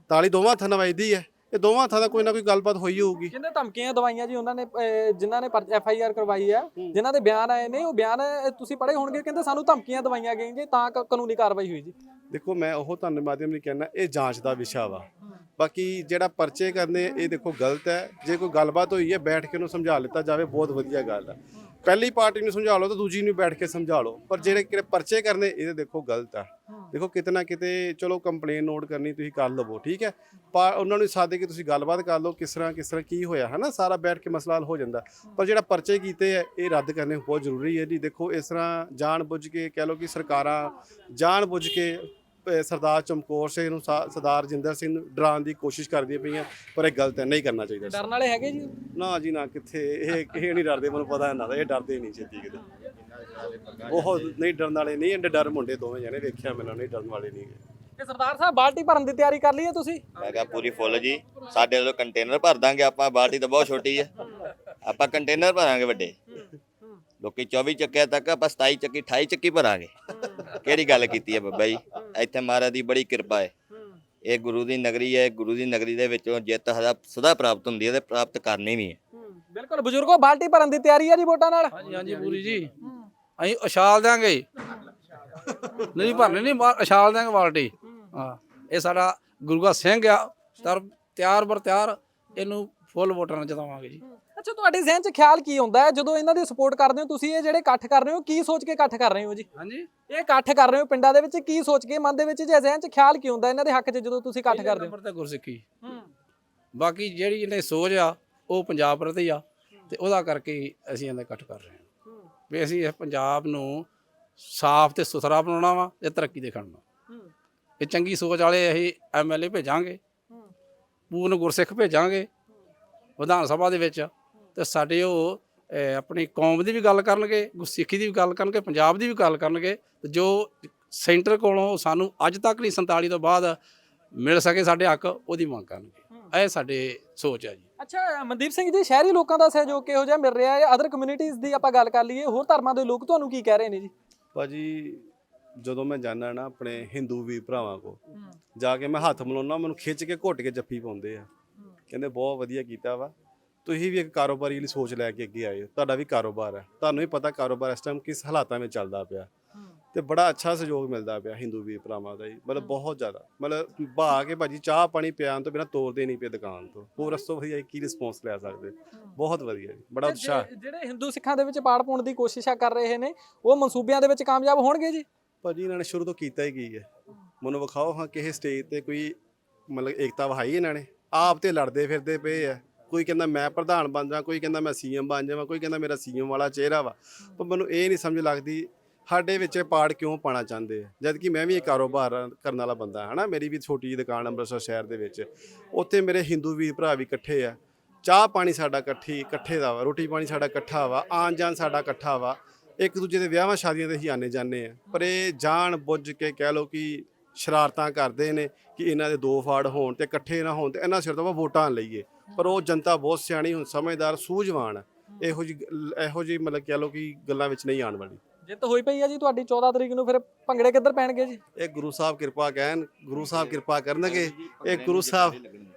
ਤਾਲੀ ਦੋਵਾਂ ਹੱਥਾਂ ਨਾਲ ਵੱਜਦੀ ਹੈ ਇਹ ਦੋਵਾਂ ਹੱਥਾਂ ਦਾ ਕੋਈ ਨਾ ਕੋਈ ਗੱਲਬਾਤ ਹੋਈ ਹੋਊਗੀ। ਜਿੰਨੇ ਧਮਕੀਆਂ ਦਵਾਈਆਂ ਜੀ ਉਹਨਾਂ ਨੇ ਅਹ, ਜਿਨ੍ਹਾਂ ਨੇ ਐਫ ਆਈ ਆਰ ਕਰਵਾਈ ਹੈ ਜਿਨ੍ਹਾਂ ਦੇ ਬਿਆਨ ਆਏ ਨੇ ਉਹ ਬਿਆਨ ਅਹ, ਤੁਸੀਂ ਪੜ੍ਹੇ ਹੋਣਗੇ ਕਹਿੰਦੇ ਸਾਨੂੰ ਧਮਕੀਆਂ ਦਵਾਈਆਂ ਗਈਆਂ ਜੀ ਤਾਂ ਕ- ਕਾਨੂੰਨੀ ਕਾਰਵਾਈ ਹੋਈ ਜੀ। ਦੇਖੋ ਮੈਂ ਉਹ ਤੁਹਾਨੂੰ ਮਾਧਿਅਮ ਨਹੀਂ ਕਹਿਣਾ ਇਹ ਜਾਂਚ ਦਾ ਵਿਸ਼ਾ ਵਾ। ਬਾਕੀ ਜਿਹੜਾ ਪਰਚੇ ਕਰਨੇ ਇਹ ਦੇਖੋ ਗਲਤ ਹੈ। ਜੇ ਕੋਈ ਗੱਲਬਾਤ ਹੋਈ ਹੈ ਬੈਠ ਕੇ ਉਹਨੂੰ ਸਮਝਾ ਲਿੱਤਾ ਜਾਵੇ ਬਹੁਤ ਵਧੀਆ ਗੱਲ ਹੈ। ਪਹਿਲੀ ਪਾਰਟੀ ਨੂੰ ਸਮਝਾ ਲਓ ਤਾਂ ਦੂਜੀ ਨੂੰ ਬੈਠ ਕੇ ਸਮਝਾ ਲਓ। ਪਰ ਜਿਹੜੇ ਕਿਹੜੇ ਪਰਚੇ ਕਰਨੇ ਇਹ ਦੇਖੋ ਗਲਤ ਹੈ। ਦੇਖੋ ਕਿਤੇ ਨਾ ਕਿਤੇ ਚਲੋ ਕੰਪਲੇਨ ਨੋਟ ਕਰਨੀ ਤੁਸੀਂ ਕਰ ਲਵੋ ਠੀਕ ਹੈ? ਪਰ ਉਹਨਾਂ ਨੂੰ ਸਾਦੇ ਕਿ ਤੁਸੀਂ ਗੱਲਬਾਤ ਕਰ ਲਓ ਕਿਸ ਤਰ੍ਹਾਂ ਕਿਸ ਤਰ੍ਹਾਂ ਕੀ ਹੋਇਆ ਹੈ ਨਾ ਸਾਰਾ ਬੈਠ ਕੇ ਮਸਲਾ ਹੱਲ ਹੋ ਜਾਂਦਾ। ਪਰ ਜਿਹੜਾ ਪਰਚੇ ਕੀਤੇ ਹੈ ਇਹ ਰੱਦ ਕਰਨੇ ਬਹੁਤ ਜ਼ਰੂਰੀ ਹੈ ਜੀ। ਦੇਖੋ ਇਸ ਤਰ੍ਹਾਂ ਜਾਣ ਬੁੱਝ ਕੇ ਕਹਿ ਲਓ ਕਿ ਸਰਕਾਰਾਂ ਜਾਣ ਬੁੱਝ ਕੇ ਸਰਦਾਰ ਚਮਕੌਰ ਸਿੰਘ ਨੂੰ ਸਰਦਾਰ ਜਿੰਦਰ ਸਿੰਘ ਨੂੰ ਡਰਾਉਣ ਦੀ ਕੋਸ਼ਿਸ਼ ਕਰਦੀਆਂ ਪਈਆਂ ਪਰ ਇਹ ਗਲਤ ਹੈ ਨਹੀਂ ਕਰਨਾ ਚਾਹੀਦਾ। ਡਰਨ ਵਾਲੇ ਹੈਗੇ ਜੀ? ਨਾ ਜੀ ਨਾ ਕਿੱਥੇ। ਇਹ ਇਹ ਨਹੀਂ ਡਰਦੇ ਮੈਨੂੰ ਪਤਾ ਦਾ ਇਹ ਡਰਦੇ ਨਹੀਂ ਛੇਤੀ ਕਿਤੇ। ਉਹ ਨਹੀਂ ਡਰਨ ਵਾਲੇ ਨਹੀਂ ਇਹ ਡਰ ਮੁੰਡੇ ਦੋਵੇਂ ਜਣੇ ਵੇਖਿਆ ਮੈਨੂੰ ਨਹੀਂ ਡਰਨ ਵਾਲੇ ਨਹੀਂ। ਤੇ ਸਰਦਾਰ ਸਾਹਿਬ ਬਾਲਟੀ ਭਰਨ ਦੀ ਤਿਆਰੀ ਕਰ ਲਈ ਹੈ ਤੁਸੀਂ? ਮੈਂ ਕਿਹਾ ਪੂਰੀ ਫੁੱਲ ਜੀ ਸਾਡੇ ਵੱਲੋਂ ਕੰਟੇਨਰ ਭਰ ਦਾਂਗੇ ਆਪਾਂ ਬਾਲਟੀ ਤਾਂ ਬਹੁਤ ਛੋਟੀ ਹੈ ਆਪਾਂ ਕੰਟੇਨਰ ਭਰਾਂਗੇ ਵੱਡੇ। ਲੋਕੀ 24 ਚੱਕਿਆ ਤੱਕ ਆਪਾਂ 27 ਚੱਕੀ 28 ਚੱਕੀ ਭਰਾਂਗੇ। ਕਿਹੜੀ ਗੱਲ ਕੀਤੀ ਹੈ ਬੱਬਾ ਜੀ? ਇੱਥੇ ਮਹਾਰਾਜ ਦੀ ਬੜੀ ਕਿਰਪਾ ਹੈ। ਇਹ ਗੁਰੂ ਦੀ ਨਗਰੀ ਹੈ ਗੁਰੂ ਦੀ ਨਗਰੀ ਦੇ ਵਿੱਚੋਂ ਜਿੱਤ ਸਦਾ ਸਦਾ ਪ੍ਰਾਪਤ ਹੁੰਦੀ ਹੈ ਤੇ ਪ੍ਰਾਪਤ ਕਰਨੀ ਵੀ ਹੈ। ਬਿਲਕੁਲ ਬਜ਼ੁਰਗੋ ਬਾਲਟੀ ਭਰਨ ਦੀ ਤਿਆਰੀ ਹੈ ਜੀ ਵੋਟਾਂ ਨਾਲ? ਹਾਂਜੀ ਹਾਂਜੀ ਪੂਰੀ ਜੀ। ਅਸੀਂ ਉਛਾਲ ਦਿਆਂਗੇ ਨਹੀਂ ਭਰਨੇ ਨਹੀਂ ਉਛਾਲ ਦਿਆਂਗੇ ਬਾਲਟੀ। ਹਾਂ ਇਹ ਸਾਡਾ ਗੁਰੂਗਾ ਸਿੰਘ ਆ ਤਰ ਤਿਆਰ ਬਰ ਤਿਆਰ ਇਹਨੂੰ ਫੁੱਲ ਵੋਟਾਂ ਨਾਲ ਜਿਤਾਵਾਂਗੇ ਜੀ। ਅੱਛਾ ਤੁਹਾਡੇ ਜ਼ਿਹਨ 'ਚ ਖਿਆਲ ਕੀ ਹੁੰਦਾ ਹੈ? ਜਦੋਂ ਇਹਨਾਂ ਦੀ ਸਪੋਰਟ ਕਰਦੇ ਹੋ ਤੁਸੀਂ ਇਹ ਜਿਹੜੇ ਇਕੱਠ ਕਰ ਰਹੇ ਹੋ ਕੀ ਸੋਚ ਕੇ ਇਕੱਠ ਕਰ ਰਹੇ ਹੋ ਜੀ? ਹਾਂਜੀ। ਇਹ ਇਕੱਠ ਕਰ ਰਹੇ ਹੋ ਪਿੰਡਾਂ ਦੇ ਵਿੱਚ ਕੀ ਸੋਚ ਕੇ ਮਨ ਦੇ ਵਿੱਚ ਜੇ ਜ਼ਿਹਨ 'ਚ ਖਿਆਲ ਕੀ ਹੁੰਦਾ ਇਹਨਾਂ ਦੇ ਹੱਕ 'ਚ ਜਦੋਂ ਤੁਸੀਂ ਇਕੱਠ ਕਰਦੇ ਹੋ? ਨੰਬਰ ਤੇ ਗੁਰਸਿੱਖੀ। ਬਾਕੀ ਜਿਹੜੀ ਇਹਨੇ ਸੋਚ ਆ ਉਹ ਪੰਜਾਬ ਪ੍ਰਤੀ ਆ ਤੇ ਉਹਦਾ ਕਰਕੇ ਅਸੀਂ ਇਹਦਾ ਇਕੱਠ ਕਰ ਰਹੇ ਹਾਂ। ਵੀ ਅਸੀਂ ਇਸ ਪੰਜਾਬ ਨੂੰ ਸਾਫ਼ ਤੇ ਸੁਥਰਾ ਬਣਾਉਣਾ ਵਾ ਤੇ ਤਰੱਕੀ ਦੇ ਖੜਨਾ ਇਹ ਚੰਗੀ ਸੋਚ ਵਾਲੇ ਅਸੀਂ ਐਮਐਲਏ ਭੇਜਾਂਗੇ। ਪੂਰਨ ਗੁਰਸਿੱਖ ਭੇਜਾਂਗੇ। ਵਿਧਾਨ ਸਭਾ ਦੇ ਵਿੱਚ। ਤੇ ਸਾਡੇ ਉਹ ਆਪਣੀ ਕੌਮ ਦੀ ਵੀ ਗੱਲ ਕਰਨਗੇ ਗੁਰਸਿੱਖੀ ਦੀ ਵੀ ਗੱਲ ਕਰਨਗੇ ਪੰਜਾਬ ਦੀ ਵੀ ਗੱਲ ਕਰਨਗੇ ਤੇ ਜੋ ਸੈਂਟਰ ਕੋਲੋਂ ਸਾਨੂੰ ਅੱਜ ਤੱਕ ਨਹੀਂ 47 ਤੋਂ ਬਾਅਦ ਮਿਲ ਸਕੇ ਸਾਡੇ ਹੱਕ ਉਹਦੀ ਮੰਗ ਕਰਨਗੇ। ਇਹ ਸਾਡੇ ਸੋਚ ਹੈ ਜੀ। ਅੱਛਾ ਮਨਦੀਪ ਸਿੰਘ ਜੀ ਸ਼ਹਿਰੀ ਲੋਕਾਂ ਦਾ ਸਹਿਯੋਗ ਕਿਹੋ ਜਿਹਾ ਮਿਲ ਰਿਹਾ ਹੈ? ਅਦਰ ਕਮਿਊਨਿਟੀਜ਼ ਦੀ ਆਪਾਂ ਗੱਲ ਕਰ ਲਈਏ ਹੋਰ ਧਰਮਾਂ ਦੇ ਲੋਕ ਤੁਹਾਨੂੰ ਕੀ ਕਹਿ ਰਹੇ ਨੇ ਜੀ? ਭਾਜੀ ਜਦੋਂ ਮੈਂ ਜਾਂਦਾ ਨਾ ਆਪਣੇ ਹਿੰਦੂ ਵੀਰ ਭਰਾਵਾਂ ਕੋ ਜਾ ਕੇ ਮੈਂ ਹੱਥ ਮਿਲਾਉਣਾ ਮੈਨੂੰ ਖਿੱਚ ਕੇ ਘੁੱਟ ਕੇ ਜੱਫੀ ਪਾਉਂਦੇ ਆ। ਕਹਿੰਦੇ ਬਹੁਤ ਵਧੀਆ ਕੀਤਾ ਵਾ। ਤੁਸੀਂ ਵੀ ਇੱਕ ਕਾਰੋਬਾਰੀ ਲਈ ਸੋਚ ਲੈ ਕੇ ਅੱਗੇ ਆਏ ਹੋ। ਤੁਹਾਡਾ ਵੀ ਕਾਰੋਬਾਰ ਹੈ। ਤੁਹਾਨੂੰ ਵੀ ਪਤਾ ਕਾਰੋਬਾਰ ਇਸ ਟਾਈਮ ਕਿਸ ਹਾਲਾਤਾਂ ਵਿੱਚ ਚੱਲਦਾ ਪਿਆ। ਤੇ ਬੜਾ ਅੱਛਾ ਸਹਿਯੋਗ ਮਿਲਦਾ ਪਿਆ ਹਿੰਦੂ ਵੀਰ ਭਰਾਵਾਂ ਦਾ ਜੀ। ਮਤਲਬ ਬਹੁਤ ਜ਼ਿਆਦਾ। ਮਤਲਬ ਬਾ ਕੇ ਭਾਜੀ ਚਾਹ ਪਾਣੀ ਪਿਆਉਣ ਤੋਂ ਬਿਨਾ ਤੋਰਦੇ ਨਹੀਂ ਪਏ ਦੁਕਾਨ ਤੋਂ। ਹੋਰ ਇਸ ਤੋਂ ਵਧੀਆ ਕੀ ਰਿਸਪੌਂਸ ਲੈ ਸਕਦੇ? ਬਹੁਤ ਵਧੀਆ ਜੀ। ਬੜਾ ਉਤਸ਼ਾਹ ਜਿਹੜੇ- ਜਿਹੜੇ ਹਿੰਦੂ ਸਿੱਖਾਂ ਦੇ ਵਿੱਚ ਪਾੜ ਪਾਉਣ ਦੀ ਕੋਸ਼ਿਸ਼ਾਂ ਕਰ ਰਹੇ ਨੇ ਉਹ ਮਨਸੂਬਿਆਂ ਦੇ ਵਿੱਚ ਕਾਮਯਾਬ ਹੋਣਗੇ ਜੀ? ਭਾਜੀ ਇਹਨਾਂ ਨੇ ਸ਼ੁਰੂ ਤੋਂ ਕੀਤਾ ਹੀ ਕੀ ਹੈ। ਮੈਨੂੰ ਵਿਖਾਓ ਹਾਂ ਕਿਸੇ ਸਟੇਜ ਤੇ ਕੋਈ ਮਤਲਬ ਏਕਤਾ ਵਹਾਈ ਇਹਨਾਂ ਨੇ? ਆਪ ਤੇ ਲੜਦੇ ਫਿਰਦੇ ਪਏ ਆ। ਕੋਈ ਕਹਿੰਦਾ ਮੈਂ ਪ੍ਰਧਾਨ ਬਣ ਜਾ ਕੋਈ ਕਹਿੰਦਾ ਮੈਂ ਸੀਐਮ ਬਣ ਜਾਵਾਂ ਕੋਈ ਕਹਿੰਦਾ ਮੇਰਾ ਸੀਐਮ ਵਾਲਾ ਚਿਹਰਾ ਵਾ। ਪਰ ਮੈਨੂੰ ਇਹ ਨਹੀਂ ਸਮਝ ਲੱਗਦੀ ਸਾਡੇ ਵਿੱਚ ਇਹ ਪਾੜ ਕਿਉਂ ਪਾਣਾ ਚਾਹੁੰਦੇ ਆ? ਜਦ ਕਿ ਮੈਂ ਵੀ ਇੱਕ ਕਾਰੋਬਾਰ ਕਰਨ ਵਾਲਾ ਬੰਦਾ ਹਾਂ ਹਨਾ ਮੇਰੀ ਵੀ ਛੋਟੀ ਜਿਹੀ ਦੁਕਾਨ ਅੰਮ੍ਰਿਤਸਰ ਸ਼ਹਿਰ ਦੇ ਵਿੱਚ। ਉੱਥੇ ਮੇਰੇ ਹਿੰਦੂ ਵੀਰ ਭਰਾ ਵੀ ਇਕੱਠੇ ਆ। ਚਾਹ ਪਾਣੀ ਸਾਡਾ ਇਕੱਠੀ ਇਕੱਠੇ ਦਾ ਵਾ ਰੋਟੀ ਪਾਣੀ ਸਾਡਾ ਇਕੱਠਾ ਵਾ ਆਣ ਜਾਣ ਸਾਡਾ ਇਕੱਠਾ ਵਾ। ਇੱਕ ਦੂਜੇ ਦੇ ਵਿਆਹਾਂ ਸ਼ਾਦੀਆਂ ਤੇ ਹੀ ਆਨੇ ਜਾਂਦੇ ਆ। ਪਰ ਇਹ ਜਾਣ ਬੁੱਝ ਕੇ ਕਹਿ ਲਓ ਕਿ ਸ਼ਰਾਰਤਾਂ ਕਰਦੇ ਨੇ ਕਿ ਇਹਨਾਂ ਦੇ ਦੋ ਫਾੜ ਹੋਣ ਤੇ ਇਕੱਠੇ ਨਾ ਹੋਣ ਤੇ ਇਹਨਾਂ ਸਿਰ ਤੋਂ ਆਪਾਂ ਵੋਟਾਂ ਲਈਏ। ਪਰ ਉਹ ਜਨਤਾ ਬਹੁਤ ਸਿਆਣੀ ਹੁਣ ਸਮਝਦਾਰ ਸੂਝਵਾਨ ਹੈ ਇਹੋ ਜੀ ਇਹੋ ਜੀ ਮਤਲਬ ਕਹਿ ਲਓ ਕਿ ਗੱਲਾਂ ਵਿੱਚ ਨਹੀਂ ਆਉਣ ਵਾਲੀ। ਜਿੱਤ ਹੋਈ ਪਈ ਆ ਜੀ ਤੁਹਾਡੀ 14 ਤਰੀਕ ਨੂੰ ਫਿਰ ਭੰਗੜੇ ਕਿੱਧਰ ਪੈਣਗੇ ਜੀ? ਇਹ ਗੁਰੂ ਸਾਹਿਬ ਕਿਰਪਾ ਕਹਿਣ ਗੁਰੂ ਸਾਹਿਬ ਕਿਰਪਾ ਕਰਨਗੇ ਇਹ ਗੁਰੂ ਸਾਹਿਬ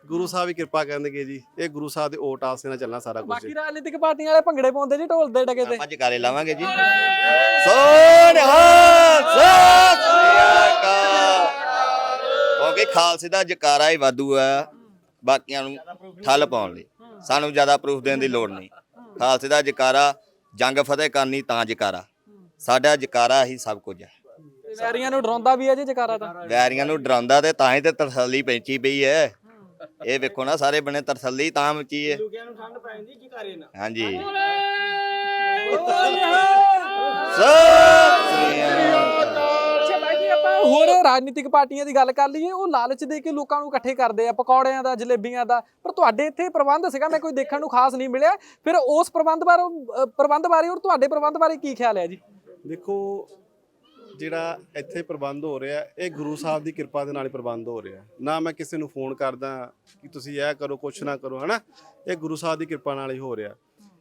ਗੁਰੂ ਸਾਹਿਬ ਹੀ ਕਿਰਪਾ ਕਰਨਗੇ ਜੀ ਇਹ ਗੁਰੂ ਸਾਹਿਬ ਦੇ ਓਟ ਆਸੇ ਨਾਲ ਚੱਲਣਾ ਸਾਰਾ ਕੁਝ ਬਾਕੀ ਰਾਜਨੀਤਿਕ ਪਾਰਟੀਆਂ ਵਾਲੇ ਭੰਗੜੇ ਪਾਉਂਦੇ ਜੀ ਢੋਲ ਦੇ ਡਗੇ ਤੇ। ਆਪਾਂ ਜਕਾਰੇ ਲਾਵਾਂਗੇ ਜੀ। ਸੋਨਿਹਾ ਸਤਿ ਸ੍ਰੀ ਅਕਾਲ। ਕਿਉਂਕਿ ਖਾਲਸੇ ਦਾ ਜਕਾਰਾ ਹੀ ਵਾਧੂ ਆ। ਬਾਕੀਆਂ ਨੂੰ ਠੱਲ ਪਾਉਣ ਲਈ। ਸਾਨੂੰ ਜ਼ਿਆਦਾ ਪ੍ਰੂਫ ਦੇਣ ਦੀ ਲੋੜ ਨਹੀਂ। ਖਾਲਸੇ ਦਾ ਜਕਾਰਾ ਜੰਗ ਫਤਿਹ ਕਰਨੀ ਤਾਂ ਜਕਾਰਾ। ਸਾਡਾ ਜਕਾਰਾ ਹੀ ਸਭ ਕੁਝ ਹੈ। ਵੈਰੀਆਂ ਨੂੰ ਡਰਾਉਂਦਾ ਵੀ ਆ ਜੀ ਜਕਾਰਾ ਤਾਂ? ਵੈਰੀਆਂ ਨੂੰ ਡਰਾਉਂਦਾ ਤੇ ਤਾਂ ਹੀ ਤੇ ਤਰਸੱਲੀ ਪੈਂਚੀ ਪਈ ਹੈ। ਇਹ ਵੇਖੋ ਨਾ ਸਾਰੇ ਬਣੇ ਤਰਸੱਲੀ ਤਾਂ ਮਚੀ ਹੈ। ਹਾਂਜੀ। ਸਤਿ ਸ੍ਰੀ ਅਕਾਲ। ਆਪਾਂ ਹੋਰ ਰਾਜਨੀਤਿਕ ਪਾਰਟੀਆਂ ਦੀ ਗੱਲ ਕਰ ਲਈਏ ਉਹ ਲਾਲਚ ਦੇ ਕੇ ਲੋਕਾਂ ਨੂੰ ਇਕੱਠੇ ਕਰਦੇ ਆ ਪਕੌੜਿਆਂ ਦਾ ਜਲੇਬੀਆਂ ਦਾ। ਪਰ ਤੁਹਾਡੇ ਇੱਥੇ ਪ੍ਰਬੰਧ ਸੀਗਾ ਮੈਂ ਕੋਈ ਦੇਖਣ ਨੂੰ ਖਾਸ ਨਹੀਂ ਮਿਲਿਆ। ਫਿਰ ਉਸ ਪ੍ਰਬੰਧ ਬਾਰੇ ਪ੍ਰਬੰਧ ਬਾਰੇ ਔਰ ਤੁਹਾਡੇ ਪ੍ਰਬੰਧ ਬਾਰੇ ਕੀ ਖਿਆਲ ਹੈ ਜੀ? ਦੇਖੋ ਜਿਹੜਾ ਇੱਥੇ ਪ੍ਰਬੰਧ ਹੋ ਰਿਹਾ ਇਹ ਗੁਰੂ ਸਾਹਿਬ ਦੀ ਕਿਰਪਾ ਦੇ ਨਾਲ ਹੀ ਪ੍ਰਬੰਧ ਹੋ ਰਿਹਾ। ਨਾ ਮੈਂ ਕਿਸੇ ਨੂੰ ਫੋਨ ਕਰਦਾ ਕਿ ਤੁਸੀਂ ਇਹ ਕਰੋ ਕੁਛ ਨਾ ਕਰੋ ਹਨਾ? ਇਹ ਗੁਰੂ ਸਾਹਿਬ ਦੀ ਕਿਰਪਾ ਨਾਲ ਹੀ ਹੋ ਰਿਹਾ।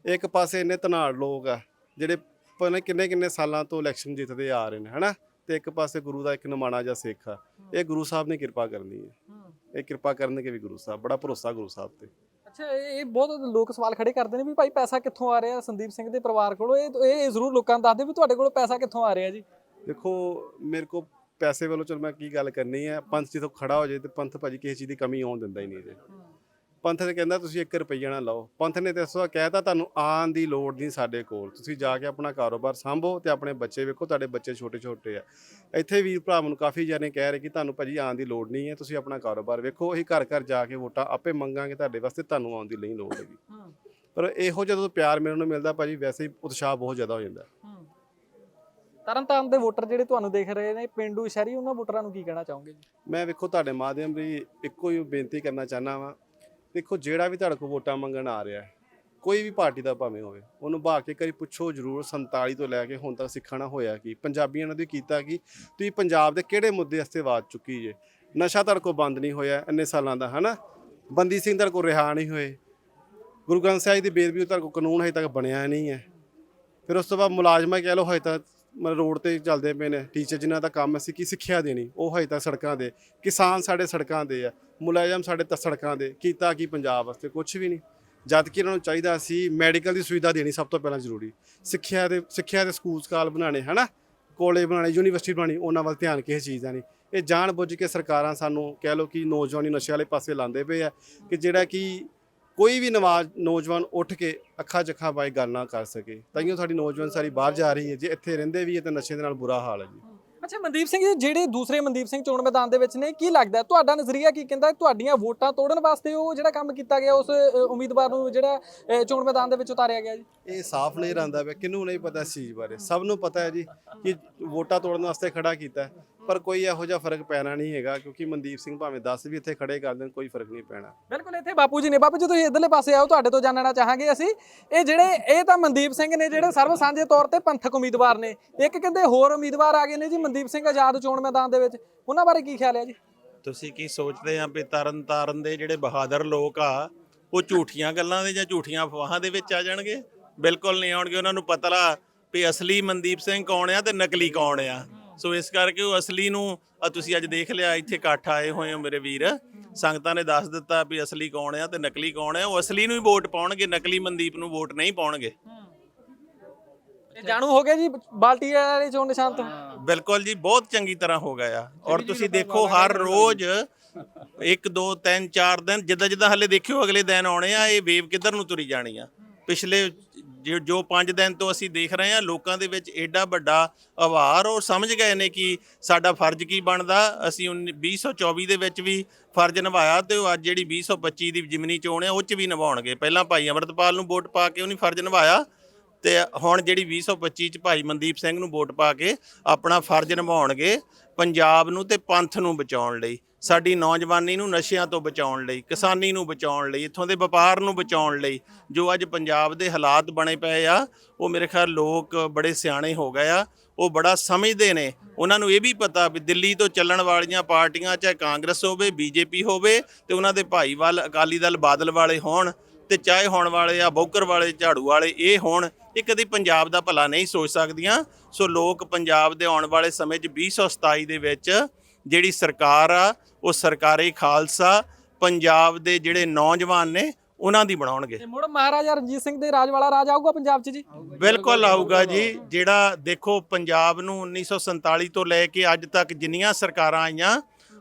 ਇੱਕ ਪਾਸੇ ਇੰਨੇ ਧਨਾੜ ਲੋਕ ਆ ਜਿਹੜੇ ਪਤਾ ਕਿੰਨੇ ਕਿੰਨੇ ਸਾਲਾਂ ਤੋਂ ਇਲੈਕਸ਼ਨ ਜਿੱਤਦੇ ਆ ਰਹੇ ਨੇ ਹਨਾ? ਤੇ ਇੱਕ ਪਾਸੇ ਗੁਰੂ ਦਾ ਇੱਕ ਨਮਾਣਾ ਜਿਹਾ ਸਿੱਖ ਆ। ਇਹ ਗੁਰੂ ਸਾਹਿਬ ਨੇ ਕਿਰਪਾ ਕਰਨੀ ਹੈ। ਇਹ ਕਿਰਪਾ ਕਰਨਗੇ ਵੀ ਗੁਰੂ ਸਾਹਿਬ ਬੜਾ ਭਰੋਸਾ ਗੁਰੂ ਸਾਹਿਬ ਤੇ। ਅੱਛਾ ਇਹ ਬਹੁਤ ਲੋਕ ਸਵਾਲ ਖੜੇ ਕਰਦੇ ਨੇ ਵੀ ਭਾਈ ਪੈਸਾ ਕਿੱਥੋਂ ਆ ਰਿਹਾ ਸੰਦੀਪ ਸਿੰਘ ਦੇ ਪਰਿਵਾਰ ਕੋਲੋਂ? ਇਹ ਇਹ ਜ਼ਰੂਰ ਲੋਕਾਂ ਨੂੰ ਦੱਸਦੇ ਵੀ ਤੁਹਾਡੇ ਕੋਲ ਪੈਸਾ ਕਿੱਥੋਂ ਆ ਰਿਹਾ ਜੀ। ਦੇਖੋ ਮੇਰੇ ਕੋ ਪੈਸੇ ਵੱਲੋਂ ਚਲ ਮੈਂ ਕੀ ਗੱਲ ਕਰਨੀ ਹੈ ਪੰਥ ਜਿੱਥੋਂ ਖੜਾ ਹੋ ਜਾਏ ਤੇ ਪੰਥ ਭਾਜੀ ਕਿਸੇ ਚੀਜ਼ ਦੀ ਕਮੀ ਆਉਣ ਦਿੰਦਾ ਹੀ ਨਹੀਂ ਜੇ। ਪੰਥ ਤੇ ਕਹਿੰਦਾ ਤੁਸੀਂ 1 ਰੁਪਈਆ ਨਾ ਲਾਓ। ਪੰਥ ਨੇ ਵਾਰ ਕਹਿਤਾ ਤੁਹਾਨੂੰ ਆਉਣ ਦੀ ਲੋੜ ਨਹੀਂ ਸਾਡੇ ਕੋਲ। ਤੁਸੀਂ ਜਾ ਕੇ ਆਪਣਾ ਕਾਰੋਬਾਰ ਸੰਭੋ ਤੇ ਆਪਣੇ ਬੱਚੇ ਵੇਖੋ ਤੁਹਾਡੇ ਬੱਚੇ ਛੋਟੇ ਛੋਟੇ ਆ। ਇੱਥੇ ਵੀਰ ਭਰਾ ਮੈਨੂੰ ਕਾਫੀ ਜਾਣੇ ਕਹਿ ਰਹੇ ਕਿ ਤੁਹਾਨੂੰ ਭਾਜੀ ਆਉਣ ਦੀ ਲੋੜ ਨਹੀਂ ਹੈ ਤੁਸੀਂ ਆਪਣਾ ਕਾਰੋਬਾਰ ਵੇਖੋ ਅਸੀਂ ਘਰ ਘਰ ਜਾ ਕੇ ਵੋਟਾਂ ਆਪੇ ਮੰਗਾਂਗੇ ਤੁਹਾਡੇ ਵਾਸਤੇ ਤੁਹਾਨੂੰ ਆਉਣ ਦੀ ਨਹੀਂ ਲੋੜ ਹੈਗੀ। ਪਰ ਇਹੋ ਜਦੋਂ ਪਿਆਰ ਮੇਰੇ ਨੂੰ ਮਿਲਦਾ ਭਾਜੀ ਵੈਸੇ ਹੀ ਉਤਸ਼ਾਹ ਬਹੁਤ ਜ਼ਿਆਦਾ ਹੋ ਜਾਂਦਾ। ਤਰਨਤਾਰਨ ਦੇ ਵੋਟਰ ਜਿਹੜੇ ਤੁਹਾਨੂੰ ਦੇਖ ਰਹੇ ਨੇ ਪਿੰਡੂ ਸ਼ਹਿਰੀ ਉਹਨਾਂ ਵੋਟਰਾਂ ਨੂੰ ਕੀ ਕਹਿਣਾ ਚਾਹੋਗੇ ਜੀ? ਮੈਂ ਵੇਖੋ ਤੁਹਾਡੇ ਮਾਧਿਅਮ ਵੀ ਇੱਕੋ ਹੀ ਬੇਨਤੀ ਕਰਨਾ ਚਾਹਨਾ ਵਾਂ ਦੇਖੋ ਜਿਹੜਾ ਵੀ ਤੁਹਾਡੇ ਕੋਲ ਵੋਟਾਂ ਮੰਗਣ ਆ ਰਿਹਾ ਹੈ, ਕੋਈ ਵੀ ਪਾਰਟੀ ਦਾ ਭਾਵੇਂ ਹੋਵੇ ਉਹਨੂੰ ਬਾ ਕੇ ਕਰੀ ਪੁੱਛੋ ਜ਼ਰੂਰ 47 ਤੋਂ ਲੈ ਕੇ ਹੁਣ ਤੱਕ ਸਿੱਖਣਾ ਹੋਇਆ ਕੀ ਪੰਜਾਬੀਆਂ ਨੇ ਵੀ ਕੀਤਾ ਕਿ ਤੁਸੀਂ ਪੰਜਾਬ ਦੇ ਕਿਹੜੇ ਮੁੱਦੇ ਵਾਸਤੇ ਆਵਾਜ਼ ਚੁੱਕੀ ਜੇ? ਨਸ਼ਾ ਤੁਹਾਡੇ ਕੋਲ ਬੰਦ ਨਹੀਂ ਹੋਇਆ ਇੰਨੇ ਸਾਲਾਂ ਦਾ ਹਨਾ? ਬੰਦੀ ਸਿੰਘ ਤੁਹਾਡੇ ਕੋਲ ਰਿਹਾ ਨਹੀਂ ਹੋਏ। ਗੁਰੂ ਗ੍ਰੰਥ ਸਾਹਿਬ ਦੀ ਬੇਦਬੀ ਤੁਹਾਡੇ ਕੋਲ ਕਾਨੂੰਨ ਹਜੇ ਤੱਕ ਬਣਿਆ ਨਹੀਂ ਹੈ। ਫਿਰ ਉਸ ਤੋਂ ਬਾਅਦ ਮੁਲਾਜ਼ਮਾਂ ਕਹਿ ਲਓ ਹਜੇ ਤੱਕ ਮਤਲਬ ਰੋਡ ਤੇ ਚੱਲਦੇ ਪਏ ਨੇ। ਟੀਚਰ ਜਿਨ੍ਹਾਂ ਦਾ ਕੰਮ ਅਸੀਂ ਕਿ ਸਿੱਖਿਆ ਦੇਣੀ? ਉਹ ਹਜੇ ਤੱਕ ਸੜਕਾਂ ਦੇ ਕਿਸਾਨ ਸਾਡੇ ਸੜਕਾਂ ਦੇ ਆ। ਮੁਲਾਜ਼ਮ ਸਾਡੇ ਤਾਂ ਸੜਕਾਂ ਦੇ, ਕੀਤਾ ਕੀ ਪੰਜਾਬ ਵਾਸਤੇ ਕੁਝ ਵੀ ਨਹੀਂ। ਜਦ ਕਿ ਇਹਨਾਂ ਨੂੰ ਚਾਹੀਦਾ ਸੀ ਮੈਡੀਕਲ ਦੀ ਸੁਵਿਧਾ ਦੇਣੀ ਸਭ ਤੋਂ ਪਹਿਲਾਂ ਜ਼ਰੂਰੀ। ਸਿੱਖਿਆ ਦੇ ਸਿੱਖਿਆ ਦੇ ਸਕੂਲ ਸਕਾਲ ਬਣਾਉਣੇ ਹਨਾ ਕਾਲਜ ਬਣਾਉਣੇ, ਯੂਨੀਵਰਸਿਟੀ ਬਣਾਉਣੀ, ਉਹਨਾਂ ਵੱਲ ਧਿਆਨ ਕਿਸੇ ਚੀਜ਼ ਦਾ ਨਹੀਂ। ਇਹ ਜਾਣ ਬੁੱਝ ਕੇ ਸਰਕਾਰਾਂ ਸਾਨੂੰ ਕਹਿ ਲਓ ਕਿ ਨੌਜਵਾਨੀ ਨਸ਼ੇ ਵਾਲੇ ਪਾਸੇ ਲਾਉਂਦੇ ਪਏ ਆ ਕਿ ਜਿਹੜਾ ਕਿ ਕੋਈ ਵੀ ਨਵਾਜ਼, ਨੌਜਵਾਨ ਉੱਠ ਕੇ ਅੱਖਾਂ ਚੱਖਾਂ ਬਾਈ ਗੱਲ ਨਾ ਕਰ ਸਕੇ। ਤਾਈਓ ਸਾਡੀ ਨੌਜਵਾਨ ਸਾਰੀ ਬਾਹਰ ਜਾ ਰਹੀ ਹੈ, ਜੇ ਇੱਥੇ ਰਹਿੰਦੇ ਵੀ ਹੈ ਤਾਂ ਨਸ਼ੇ ਦੇ ਨਾਲ ਬੁਰਾ ਹਾਲ ਹੈ ਜੀ। ਅੱਛਾ, ਮਨਦੀਪ ਸਿੰਘ ਜੀ, ਜਿਹੜੇ ਦੂਸਰੇ ਮਨਦੀਪ ਸਿੰਘ ਚੋਣ ਮੈਦਾਨ ਦੇ ਵਿੱਚ ਨੇ, ਕੀ ਲੱਗਦਾ ਤੁਹਾਡਾ ਨਜ਼ਰੀਆ ਕੀ ਕਹਿੰਦਾ ਤੁਹਾਡੀਆਂ ਵੋਟਾਂ ਤੋੜਨ ਵਾਸਤੇ ਉਹ ਜਿਹੜਾ ਕੰਮ ਕੀਤਾ ਗਿਆ, ਉਸ ਉਮੀਦਵਾਰ ਨੂੰ ਜਿਹੜਾ ਚੋਣ ਮੈਦਾਨ ਦੇ ਵਿੱਚ ਉਤਾਰਿਆ ਗਿਆ ਜੀ? ਇਹ ਸਾਫ਼ ਨਜ਼ਰ ਆਉਂਦਾ ਪਿਆ, ਕਿਹਨੂੰ ਨਹੀਂ ਪਤਾ ਇਸ ਚੀਜ਼ ਬਾਰੇ? ਸਭ ਨੂੰ ਪਤਾ ਹੈ ਜੀ, ਕਿ ਵੋਟਾਂ ਤੋੜਨ ਵਾਸਤੇ ਖੜਾ ਕੀਤਾ ਪਰ ਕੋਈ ਇਹੋ ਜਿਹਾ ਫ਼ਰਕ ਪੈਣਾ ਨਹੀਂ ਹੈਗਾ ਕਿਉਂਕਿ ਮਨਦੀਪ ਸਿੰਘ ਭਾਵੇਂ 10 ਵੀ ਇੱਥੇ ਖੜੇ ਕਰ ਦੇਣ ਕੋਈ ਫ਼ਰਕ ਨਹੀਂ ਪੈਣਾ। ਬਿਲਕੁਲ ਇੱਥੇ ਬਾਪੂ ਜੀ ਨੇ। ਬਾਪੂ ਜੀ ਤੁਸੀਂ ਇਧਰਲੇ ਪਾਸੇ ਆਓ ਤੁਹਾਡੇ ਤੋਂ ਜਾਣਨਾ ਚਾਹਾਂਗੇ ਅਸੀਂ। ਇਹ ਜਿਹੜੇ ਇਹ ਤਾਂ ਮਨਦੀਪ ਸਿੰਘ ਨੇ ਜਿਹੜੇ ਸਰਵ ਸਾਂਝੇ ਤੌਰ ਤੇ ਪੰਥਕ ਉਮੀਦਵਾਰ ਨੇ। ਇੱਕ ਕਹਿੰਦੇ ਹੋਰ ਉਮੀਦਵਾਰ ਆ ਗਏ ਨੇ ਜੀ ਮਨਦੀਪ ਸਿੰਘ ਆਜ਼ਾਦ ਚੋਣ ਮੈਦਾਨ ਦੇ ਵਿੱਚ। ਉਹਨਾਂ ਬਾਰੇ ਕੀ ਖਿਆਲ ਹੈ ਜੀ? ਤੁਸੀਂ ਕੀ ਸੋਚਦੇ ਆ ਵੀ ਤਰਨ ਤਾਰਨ ਦੇ ਜਿਹੜੇ ਬਹਾਦਰ ਲੋਕ ਆ ਉਹ ਝੂਠੀਆਂ ਗੱਲਾਂ ਦੇ ਜਾਂ ਝੂਠੀਆਂ ਅਫਵਾਹਾਂ ਦੇ ਵਿੱਚ ਆ ਜਾਣਗੇ? ਬਿਲਕੁਲ ਨਹੀਂ ਆਉਣਗੇ ਉਹਨਾਂ ਨੂੰ ਪਤਾ ਲਾ ਵੀ ਅਸਲੀ ਮਨਦੀਪ ਸਿੰਘ ਕੌਣ ਆ ਤੇ ਨਕਲੀ ਕੌਣ ਆ? ਸੋ ਇਸ ਕਰਕੇ ਉਹ ਅਸਲੀ ਨੂੰ ਆ ਤੁਸੀਂ ਅੱਜ ਦੇਖ ਲਿਆ ਇੱਥੇ ਇਕੱਠ ਆਏ ਹੋਏ ਹੋ ਮੇਰੇ ਵੀਰ। ਸੰਗਤਾਂ ਨੇ ਦੱਸ ਦਿੱਤਾ ਵੀ ਅਸਲੀ ਕੌਣ ਆ ਤੇ ਨਕਲੀ ਕੌਣ ਆ। ਉਹ ਅਸਲੀ ਨੂੰ ਹੀ ਵੋਟ ਪਾਉਣਗੇ ਨਕਲੀ ਮਨਦੀਪ ਨੂੰ ਵੋਟ ਨਹੀਂ ਪਾਉਣਗੇ। ਇਹ ਜਾਣੂ ਹੋ ਗਿਆ ਜੀ ਬਾਲਟੀ ਵਾਲੇ ਚੋਣ ਨਿਸ਼ਾਨ ਤੋਂ? ਬਿਲਕੁਲ ਜੀ ਬਹੁਤ ਚੰਗੀ ਤਰ੍ਹਾਂ ਹੋ ਗਿਆ ਆ। ਔਰ ਤੁਸੀਂ ਦੇਖੋ ਹਰ ਰੋਜ਼ 1 2 3 4 ਦਿਨ ਜਿੱਦਾਂ ਜਿੱਦਾਂ ਹਲੇ ਦੇਖਿਓ ਅਗਲੇ ਦਿਨ ਆਉਣੇ ਆ ਇਹ ਵੇਵ ਕਿੱਧਰ ਨੂੰ ਤੁਰੀ ਜਾਣੀ ਆ? ਪਿਛਲੇ ਜੋ- ਜੋ 5 ਦਿਨ ਤੋਂ ਅਸੀਂ ਦੇਖ ਰਹੇ ਹਾਂ, ਲੋਕਾਂ ਦੇ ਵਿੱਚ ਐਡਾ ਵੱਡਾ ਆਵਾਰ ਉਹ ਸਮਝ ਗਏ ਨੇ ਕਿ ਸਾਡਾ ਫਰਜ਼ ਕੀ ਬਣਦਾ। ਅਸੀਂ 19 2024 ਦੇ ਵਿੱਚ ਵੀ ਫਰਜ਼ ਨਿਭਾਇਆ ਤੇ ਉਹ ਅੱਜ ਜਿਹੜੀ 2025 ਦੀ ਜਿਮਨੀ ਚੋਣ ਆ ਉਹ 'ਚ ਵੀ ਨਿਭਾਉਣਗੇ। ਪਹਿਲਾਂ ਭਾਈ ਅਮਰਤਪਾਲ ਨੂੰ ਵੋਟ ਪਾ ਕੇ ਉਹਨੇ ਫਰਜ਼ ਨਿਭਾਇਆ ਤੇ ਹੁਣ ਜਿਹੜੀ 2025 ਚ ਭਾਈ ਮਨਦੀਪ ਸਿੰਘ ਨੂੰ ਵੋਟ ਪਾ ਕੇ ਆਪਣਾ ਫਰਜ਼ ਨਿਭਾਉਣਗੇ ਪੰਜਾਬ ਨੂੰ ਤੇ ਪੰਥ ਨੂੰ ਬਚਾਉਣ ਲਈ। ਸਾਡੀ ਨੌਜਵਾਨੀ ਨੂੰ ਨਸ਼ਿਆਂ ਤੋਂ ਬਚਾਉਣ ਲਈ, ਕਿਸਾਨੀ ਨੂੰ ਬਚਾਉਣ ਲਈ, ਇੱਥੋਂ ਦੇ ਵਪਾਰ ਨੂੰ ਬਚਾਉਣ ਲਈ ਜੋ ਅੱਜ ਪੰਜਾਬ ਦੇ ਹਾਲਾਤ ਬਣੇ ਪਏ ਆ, ਉਹ ਮੇਰੇ ਖਿਆਲ ਲੋਕ ਬੜੇ ਸਿਆਣੇ ਹੋ ਗਏ ਆ, ਉਹ ਬੜਾ ਸਮਝਦੇ ਨੇ। ਉਹਨਾਂ ਨੂੰ ਇਹ ਵੀ ਪਤਾ ਵੀ ਦਿੱਲੀ ਤੋਂ ਚੱਲਣ ਵਾਲੀਆਂ ਪਾਰਟੀਆਂ, ਚਾਹੇ ਕਾਂਗਰਸ ਹੋਵੇ, ਬੀਜੇਪੀ ਹੋਵੇ, ਤੇ ਉਹਨਾਂ ਦੇ ਭਾਈਵਾਲ ਅਕਾਲੀ ਦਲ ਬਾਦਲ ਵਾਲੇ ਹੋਣ, ਤੇ ਚਾਹੇ ਹੋਣ ਵਾਲੇ ਆ, ਬੌਕਰ ਵਾਲੇ, ਝਾੜੂ ਵਾਲੇ, ਇਹ ਹੋਣ, ਇਹ ਕਦੀ ਪੰਜਾਬ ਦਾ ਭਲਾ ਨਹੀਂ ਸੋਚ ਸਕਦੀਆਂ। ਸੋ ਲੋਕ ਪੰਜਾਬ ਦੇ ਆਉਣ ਵਾਲੇ ਸਮੇਂ 'ਚ 2027 ਦੇ ਵਿੱਚ ਜਿਹੜੀ ਸਰਕਾਰ ਆ ਉਹ ਸਰਕਾਰੀ ਖਾਲਸਾ ਪੰਜਾਬ ਦੇ ਜਿਹੜੇ ਨੌਜਵਾਨ ਨੇ ਉਹਨਾਂ ਦੀ ਬਣਾਉਣਗੇ। ਤੇ ਮੁੜ ਮਹਾਰਾਜਾ ਰਣਜੀਤ ਸਿੰਘ ਦੇ ਰਾਜ ਵਾਲਾ ਰਾਜ ਆਊਗਾ ਪੰਜਾਬ 'ਚ ਜੀ? ਬਿਲਕੁਲ ਆਊਗਾ ਜੀ। ਜਿਹੜਾ ਦੇਖੋ ਪੰਜਾਬ ਨੂੰ 1947 ਤੋਂ ਲੈ ਕੇ ਅੱਜ ਤੱਕ ਜਿੰਨੀਆਂ ਸਰਕਾਰਾਂ ਆਈਆਂ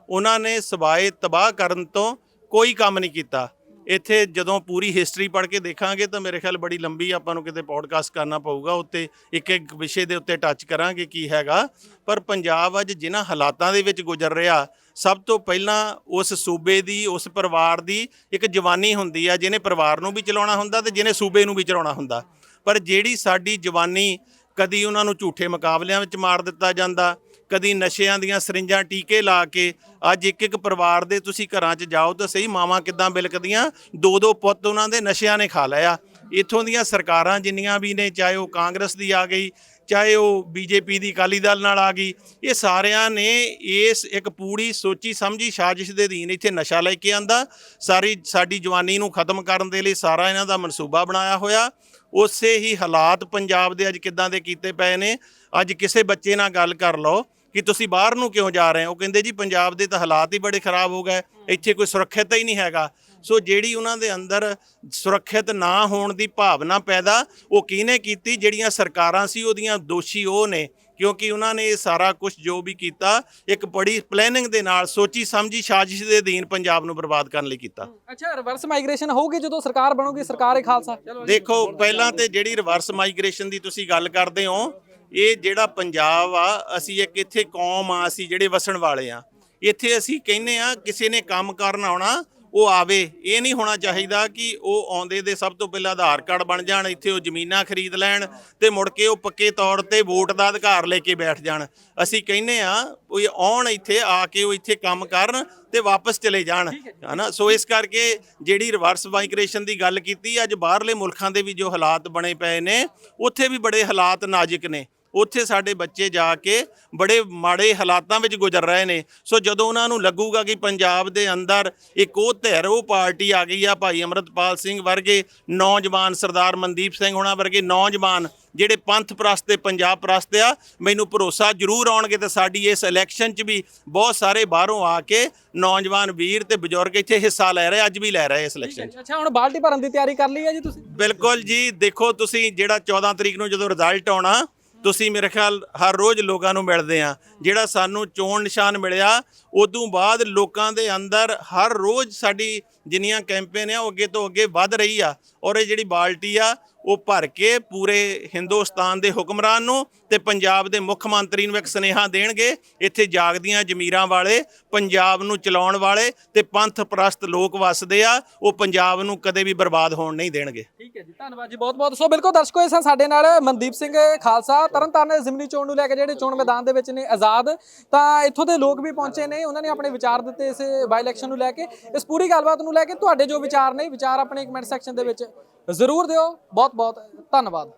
ਉਹਨਾਂ ਨੇ ਸਵਾਏ ਤਬਾਹ ਕਰਨ ਤੋਂ ਕੋਈ ਕੰਮ ਨਹੀਂ ਕੀਤਾ। ਇੱਥੇ ਜਦੋਂ ਪੂਰੀ ਹਿਸਟਰੀ ਪੜ੍ਹ ਕੇ ਦੇਖਾਂਗੇ ਤਾਂ ਮੇਰੇ ਖਿਆਲ ਬੜੀ ਲੰਬੀ ਆਪਾਂ ਨੂੰ ਕਿਤੇ ਪੋਡਕਾਸਟ ਕਰਨਾ ਪਊਗਾ, ਉੱਤੇ ਇੱਕ ਇੱਕ ਵਿਸ਼ੇ ਦੇ ਉੱਤੇ ਟੱਚ ਕਰਾਂਗੇ ਕੀ ਹੈਗਾ। ਪਰ ਪੰਜਾਬ ਅੱਜ ਜਿਨ੍ਹਾਂ ਹਾਲਾਤਾਂ ਦੇ ਵਿੱਚ ਗੁਜ਼ਰ ਰਿਹਾ, ਸਭ ਤੋਂ ਪਹਿਲਾਂ ਉਸ ਸੂਬੇ ਦੀ, ਉਸ ਪਰਿਵਾਰ ਦੀ ਇੱਕ ਜਵਾਨੀ ਹੁੰਦੀ ਆ, ਜਿਹਨੇ ਪਰਿਵਾਰ ਨੂੰ ਵੀ ਚਲਾਉਣਾ ਹੁੰਦਾ ਤੇ ਜਿਹਨੇ ਸੂਬੇ ਨੂੰ ਵੀ ਚਲਾਉਣਾ ਹੁੰਦਾ। ਪਰ ਜਿਹੜੀ ਸਾਡੀ ਜਵਾਨੀ ਕਦੀ ਉਹਨਾਂ ਨੂੰ ਝੂਠੇ ਮੁਕਾਬਲਿਆਂ ਵਿੱਚ ਮਾਰ ਦਿੱਤਾ ਜਾਂਦਾ ਕਦੀ ਨਸ਼ਿਆਂ ਦੀਆਂ ਸਰਿੰਜਾਂ ਟੀਕੇ ਲਾ ਕੇ ਅੱਜ ਇੱਕ ਇੱਕ ਪਰਿਵਾਰ ਦੇ ਤੁਸੀਂ ਘਰਾਂ 'ਚ ਜਾਓ ਤਾਂ ਸਹੀ ਮਾਵਾਂ ਕਿੱਦਾਂ ਬਿਲਕਦੀਆਂ? ਦੋ ਦੋ ਪੁੱਤ ਉਹਨਾਂ ਦੇ ਨਸ਼ਿਆਂ ਨੇ ਖਾ ਲਿਆ ਇੱਥੋਂ ਦੀਆਂ ਸਰਕਾਰਾਂ ਜਿੰਨੀਆਂ ਵੀ ਨੇ, ਚਾਹੇ ਉਹ ਕਾਂਗਰਸ ਦੀ ਆ ਗਈ, ਚਾਹੇ ਉਹ ਬੀਜੇਪੀ ਦੀ ਅਕਾਲੀ ਦਲ ਨਾਲ ਆ ਗਈ, ਇਹ ਸਾਰਿਆਂ ਨੇ ਇਸ ਇੱਕ ਪੂਰੀ ਸੋਚੀ ਸਮਝੀ ਸਾਜ਼ਿਸ਼ ਦੇ ਅਧੀਨ ਇੱਥੇ ਨਸ਼ਾ ਲੈ ਕੇ ਆਂਦਾ। ਸਾਰੀ, ਸਾਡੀ ਜਵਾਨੀ ਨੂੰ ਖਤਮ ਕਰਨ ਦੇ ਲਈ ਸਾਰਾ ਇਹਨਾਂ ਦਾ ਮਨਸੂਬਾ ਬਣਾਇਆ ਹੋਇਆ। ਉਸੇ ਹੀ ਹਾਲਾਤ ਪੰਜਾਬ ਦੇ ਅੱਜ ਕਿੱਦਾਂ ਦੇ ਕੀਤੇ ਪਏ ਨੇ? ਅੱਜ ਕਿਸੇ ਬੱਚੇ ਨਾਲ ਗੱਲ ਕਰ ਲਓ। ਕਿ ਤੁਸੀਂ ਬਾਹਰ ਨੂੰ ਕਿਉਂ ਜਾ ਰਹੇ ਹੋ? ਉਹ ਕਹਿੰਦੇ ਜੀ ਪੰਜਾਬ ਦੇ ਤਾਂ ਹਾਲਾਤ ਹੀ ਬੜੇ ਖਰਾਬ ਹੋ ਗਏ। ਇੱਥੇ ਕੋਈ ਸੁਰੱਖਿਅਤ ਹੀ ਨਹੀਂ ਹੈਗਾ। ਸੋ ਜਿਹੜੀ ਉਹਨਾਂ ਦੇ ਅੰਦਰ ਸੁਰੱਖਿਅਤ ਨਾ ਹੋਣ ਦੀ ਭਾਵਨਾ ਪੈਦਾ ਉਹ ਕਿਹਨੇ ਕੀਤੀ? ਜਿਹੜੀਆਂ ਸਰਕਾਰਾਂ ਸੀ ਉਹਦੀਆਂ ਦੋਸ਼ੀ ਉਹ ਨੇ। ਕਿਉਂਕਿ ਉਹਨਾਂ ਨੇ ਇਹ ਸਾਰਾ ਕੁਝ ਜੋ ਵੀ ਕੀਤਾ ਇੱਕ ਬੜੀ ਪਲੈਨਿੰਗ ਦੇ ਨਾਲ ਸੋਚੀ ਸਮਝੀ ਸਾਜ਼ਿਸ਼ ਦੇ ਅਧੀਨ ਪੰਜਾਬ ਨੂੰ ਬਰਬਾਦ ਕਰਨ ਲਈ ਕੀਤਾ। ਅੱਛਾ ਰਿਵਰਸ ਮਾਈਗ੍ਰੇਸ਼ਨ ਹੋਊਗੀ ਜਦੋਂ ਸਰਕਾਰ ਬਣੂਗੀ ਸਰਕਾਰ ਹੀ ਖਾਲਸਾ। ਦੇਖੋ ਪਹਿਲਾਂ ਤੇ ਜਿਹੜੀ ਰਿਵਰਸ ਮਾਈਗ੍ਰੇਸ਼ਨ ਦੀ ਤੁਸੀਂ ਗੱਲ ਕਰਦੇ ਹੋ ਇਹ ਜਿਹੜਾ ਪੰਜਾਬ ਆ ਅਸੀਂ ਇੱਕ ਇੱਥੇ ਕੌਮ ਆ ਅਸੀਂ ਜਿਹੜੇ ਵਸਣ ਵਾਲੇ ਆ। ਇੱਥੇ ਅਸੀਂ ਕਹਿੰਨੇ ਆ ਕਿਸੇ ਨੇ ਕੰਮ ਕਰਨ ਆਉਣਾ ਉਹ ਆਵੇ। ਇਹ ਨਹੀਂ ਹੋਣਾ ਚਾਹੀਦਾ ਕਿ ਉਹ ਆਉਂਦੇ ਦੇ ਸਭ ਤੋਂ ਪਹਿਲਾਂ ਆਧਾਰ ਕਾਰਡ ਬਣ ਜਾਣ ਇੱਥੇ ਉਹ ਜ਼ਮੀਨਾਂ ਖਰੀਦ ਲੈਣ ਤੇ ਮੁੜ ਕੇ ਉਹ ਪੱਕੇ ਤੌਰ ਤੇ ਵੋਟ ਦਾ ਅਧਿਕਾਰ ਲੈ ਕੇ ਬੈਠ ਜਾਣ। ਅਸੀਂ ਕਹਿੰਨੇ ਆ ਉਹ ਆਉਣ ਇੱਥੇ ਆ ਕੇ ਉਹ ਇੱਥੇ ਕੰਮ ਕਰਨ ਤੇ ਵਾਪਸ ਚਲੇ ਜਾਣ। ਹਨਾ? ਸੋ ਇਸ ਕਰਕੇ ਜਿਹੜੀ ਰਿਵਰਸ ਮਾਈਗ੍ਰੇਸ਼ਨ ਦੀ ਗੱਲ ਕੀਤੀ ਅੱਜ ਬਾਹਰਲੇ ਮੁਲਕਾਂ ਦੇ ਵੀ ਜੋ ਹਾਲਾਤ ਬਣੇ ਪਏ ਨੇ ਉੱਥੇ ਵੀ ਬੜੇ ਹਾਲਾਤ ਨਾਜ਼ੁਕ ਨੇ। ਉੱਥੇ ਸਾਡੇ ਬੱਚੇ ਜਾ ਕੇ ਬੜੇ ਮਾੜੇ ਹਾਲਾਤਾਂ ਵਿੱਚ ਗੁਜ਼ਰ ਰਹੇ ਨੇ। ਸੋ ਜਦੋਂ ਉਹਨਾਂ ਨੂੰ ਲੱਗੂਗਾ ਕਿ ਪੰਜਾਬ ਦੇ ਅੰਦਰ ਇੱਕ ਉਹ ਧਿਰ ਉਹ ਪਾਰਟੀ ਆ ਗਈ ਆ ਭਾਈ ਅਮਰਤਪਾਲ ਸਿੰਘ ਵਰਗੇ ਨੌਜਵਾਨ ਸਰਦਾਰ ਮਨਦੀਪ ਸਿੰਘ ਹੋਣਾ ਵਰਗੇ ਨੌਜਵਾਨ ਜਿਹੜੇ ਪੰਥ ਪ੍ਰਸਤ ਤੇ ਪੰਜਾਬ ਪ੍ਰਸਤ ਆ ਮੈਨੂੰ ਭਰੋਸਾ ਜ਼ਰੂਰ ਆਉਣਗੇ ਤੇ ਸਾਡੀ ਇਸ ਇਲੈਕਸ਼ਨ 'ਚ ਵੀ ਬਹੁਤ ਸਾਰੇ ਬਾਹਰੋਂ ਆ ਕੇ ਨੌਜਵਾਨ ਵੀਰ ਤੇ ਬਜ਼ੁਰਗ ਇੱਥੇ ਹਿੱਸਾ ਲੈ ਰਹੇ ਅੱਜ ਵੀ ਲੈ ਰਹੇ ਇਸ ਇਲੈਕਸ਼ਨ 'ਚ। ਅੱਛਾ ਹੁਣ ਬਾਲਟੀ ਭਰਨ ਦੀ ਤਿਆਰੀ ਕਰ ਲਈ ਹੈ ਜੀ ਤੁਸੀਂ? ਬਿਲਕੁਲ ਜੀ ਦੇਖੋ ਤੁਸੀਂ ਜਿਹੜਾ 14 ਤਰੀਕ ਨੂੰ ਜਦੋਂ ਰਿਜ਼ਲਟ ਆਉਣਾ ਤੁਸੀਂ ਮੇਰੇ ਖਿਆਲ ਹਰ ਰੋਜ਼ ਲੋਕਾਂ ਨੂੰ ਮਿਲਦੇ ਆ। ਜਿਹੜਾ ਸਾਨੂੰ ਚੋਣ ਨਿਸ਼ਾਨ ਮਿਲਿਆ, ਉਦੋਂ ਬਾਅਦ ਲੋਕਾਂ ਦੇ ਅੰਦਰ ਹਰ ਰੋਜ਼ ਸਾਡੀ ਜਿੰਨੀਆਂ ਕੈਂਪੇਨ ਆ, ਉਹ ਅੱਗੇ ਤੋਂ ਅੱਗੇ ਵੱਧ ਰਹੀ ਆ। ਔਰ ਇਹ ਜਿਹੜੀ ਬਾਲਟੀ ਆ ਉਹ ਭਰ ਕੇ ਪੂਰੇ ਹਿੰਦੁਸਤਾਨ ਦੇ ਹੁਕਮਰਾਨ ਨੂੰ ਤੇ ਪੰਜਾਬ ਦੇ ਮੁੱਖ ਮੰਤਰੀ ਨੂੰ ਇੱਕ ਸੁਨੇਹਾ ਦੇਣਗੇ, ਇੱਥੇ ਜਾਗਦੀਆਂ ਜ਼ਮੀਰਾਂ ਵਾਲੇ, ਪੰਜਾਬ ਨੂੰ ਚਲਾਉਣ ਵਾਲੇ ਤੇ ਪੰਥ ਪ੍ਰਸਤ ਲੋਕ ਵੱਸਦੇ ਆ, ਉਹ ਪੰਜਾਬ ਨੂੰ ਕਦੇ ਵੀ ਬਰਬਾਦ ਹੋਣ ਨਹੀਂ ਦੇਣਗੇ। ਠੀਕ ਹੈ ਜੀ, ਧੰਨਵਾਦ ਜੀ ਬਹੁਤ ਬਹੁਤ। ਸੋ ਬਿਲਕੁਲ ਦਰਸ਼ਕੋ, ਇਸ ਸਾਡੇ ਨਾਲ ਮਨਦੀਪ ਸਿੰਘ ਖਾਲਸਾ, ਤਰਨਤਾਰਨ ਜ਼ਿਮਨੀ ਚੋਣ ਨੂੰ ਲੈ ਕੇ ਜਿਹੜੇ ਚੋਣ ਮੈਦਾਨ ਦੇ ਵਿੱਚ ਨੇ ਆਜ਼ਾਦ, ਤਾਂ ਇੱਥੋਂ ਦੇ ਲੋਕ ਵੀ ਪਹੁੰਚੇ ਨੇ, ਉਹਨਾਂ ਨੇ ਆਪਣੇ ਵਿਚਾਰ ਦਿੱਤੇ ਇਸ ਬਾਈ ਇਲੈਕਸ਼ਨ ਨੂੰ ਲੈ ਕੇ। ਇਸ ਪੂਰੀ ਗੱਲਬਾਤ ਨੂੰ ਲੈ ਕੇ ਤੁਹਾਡੇ ਜੋ ਵਿਚਾਰ ਨੇ, ਵਿਚਾਰ ਆਪਣੇ ਕਮੈਂਟ ਸੈਕਸ਼ਨ ਦੇ ਵਿੱਚ ਜ਼ਰੂਰ ਦਿਓ। ਬਹੁਤ ਬਹੁਤ ਧੰਨਵਾਦ।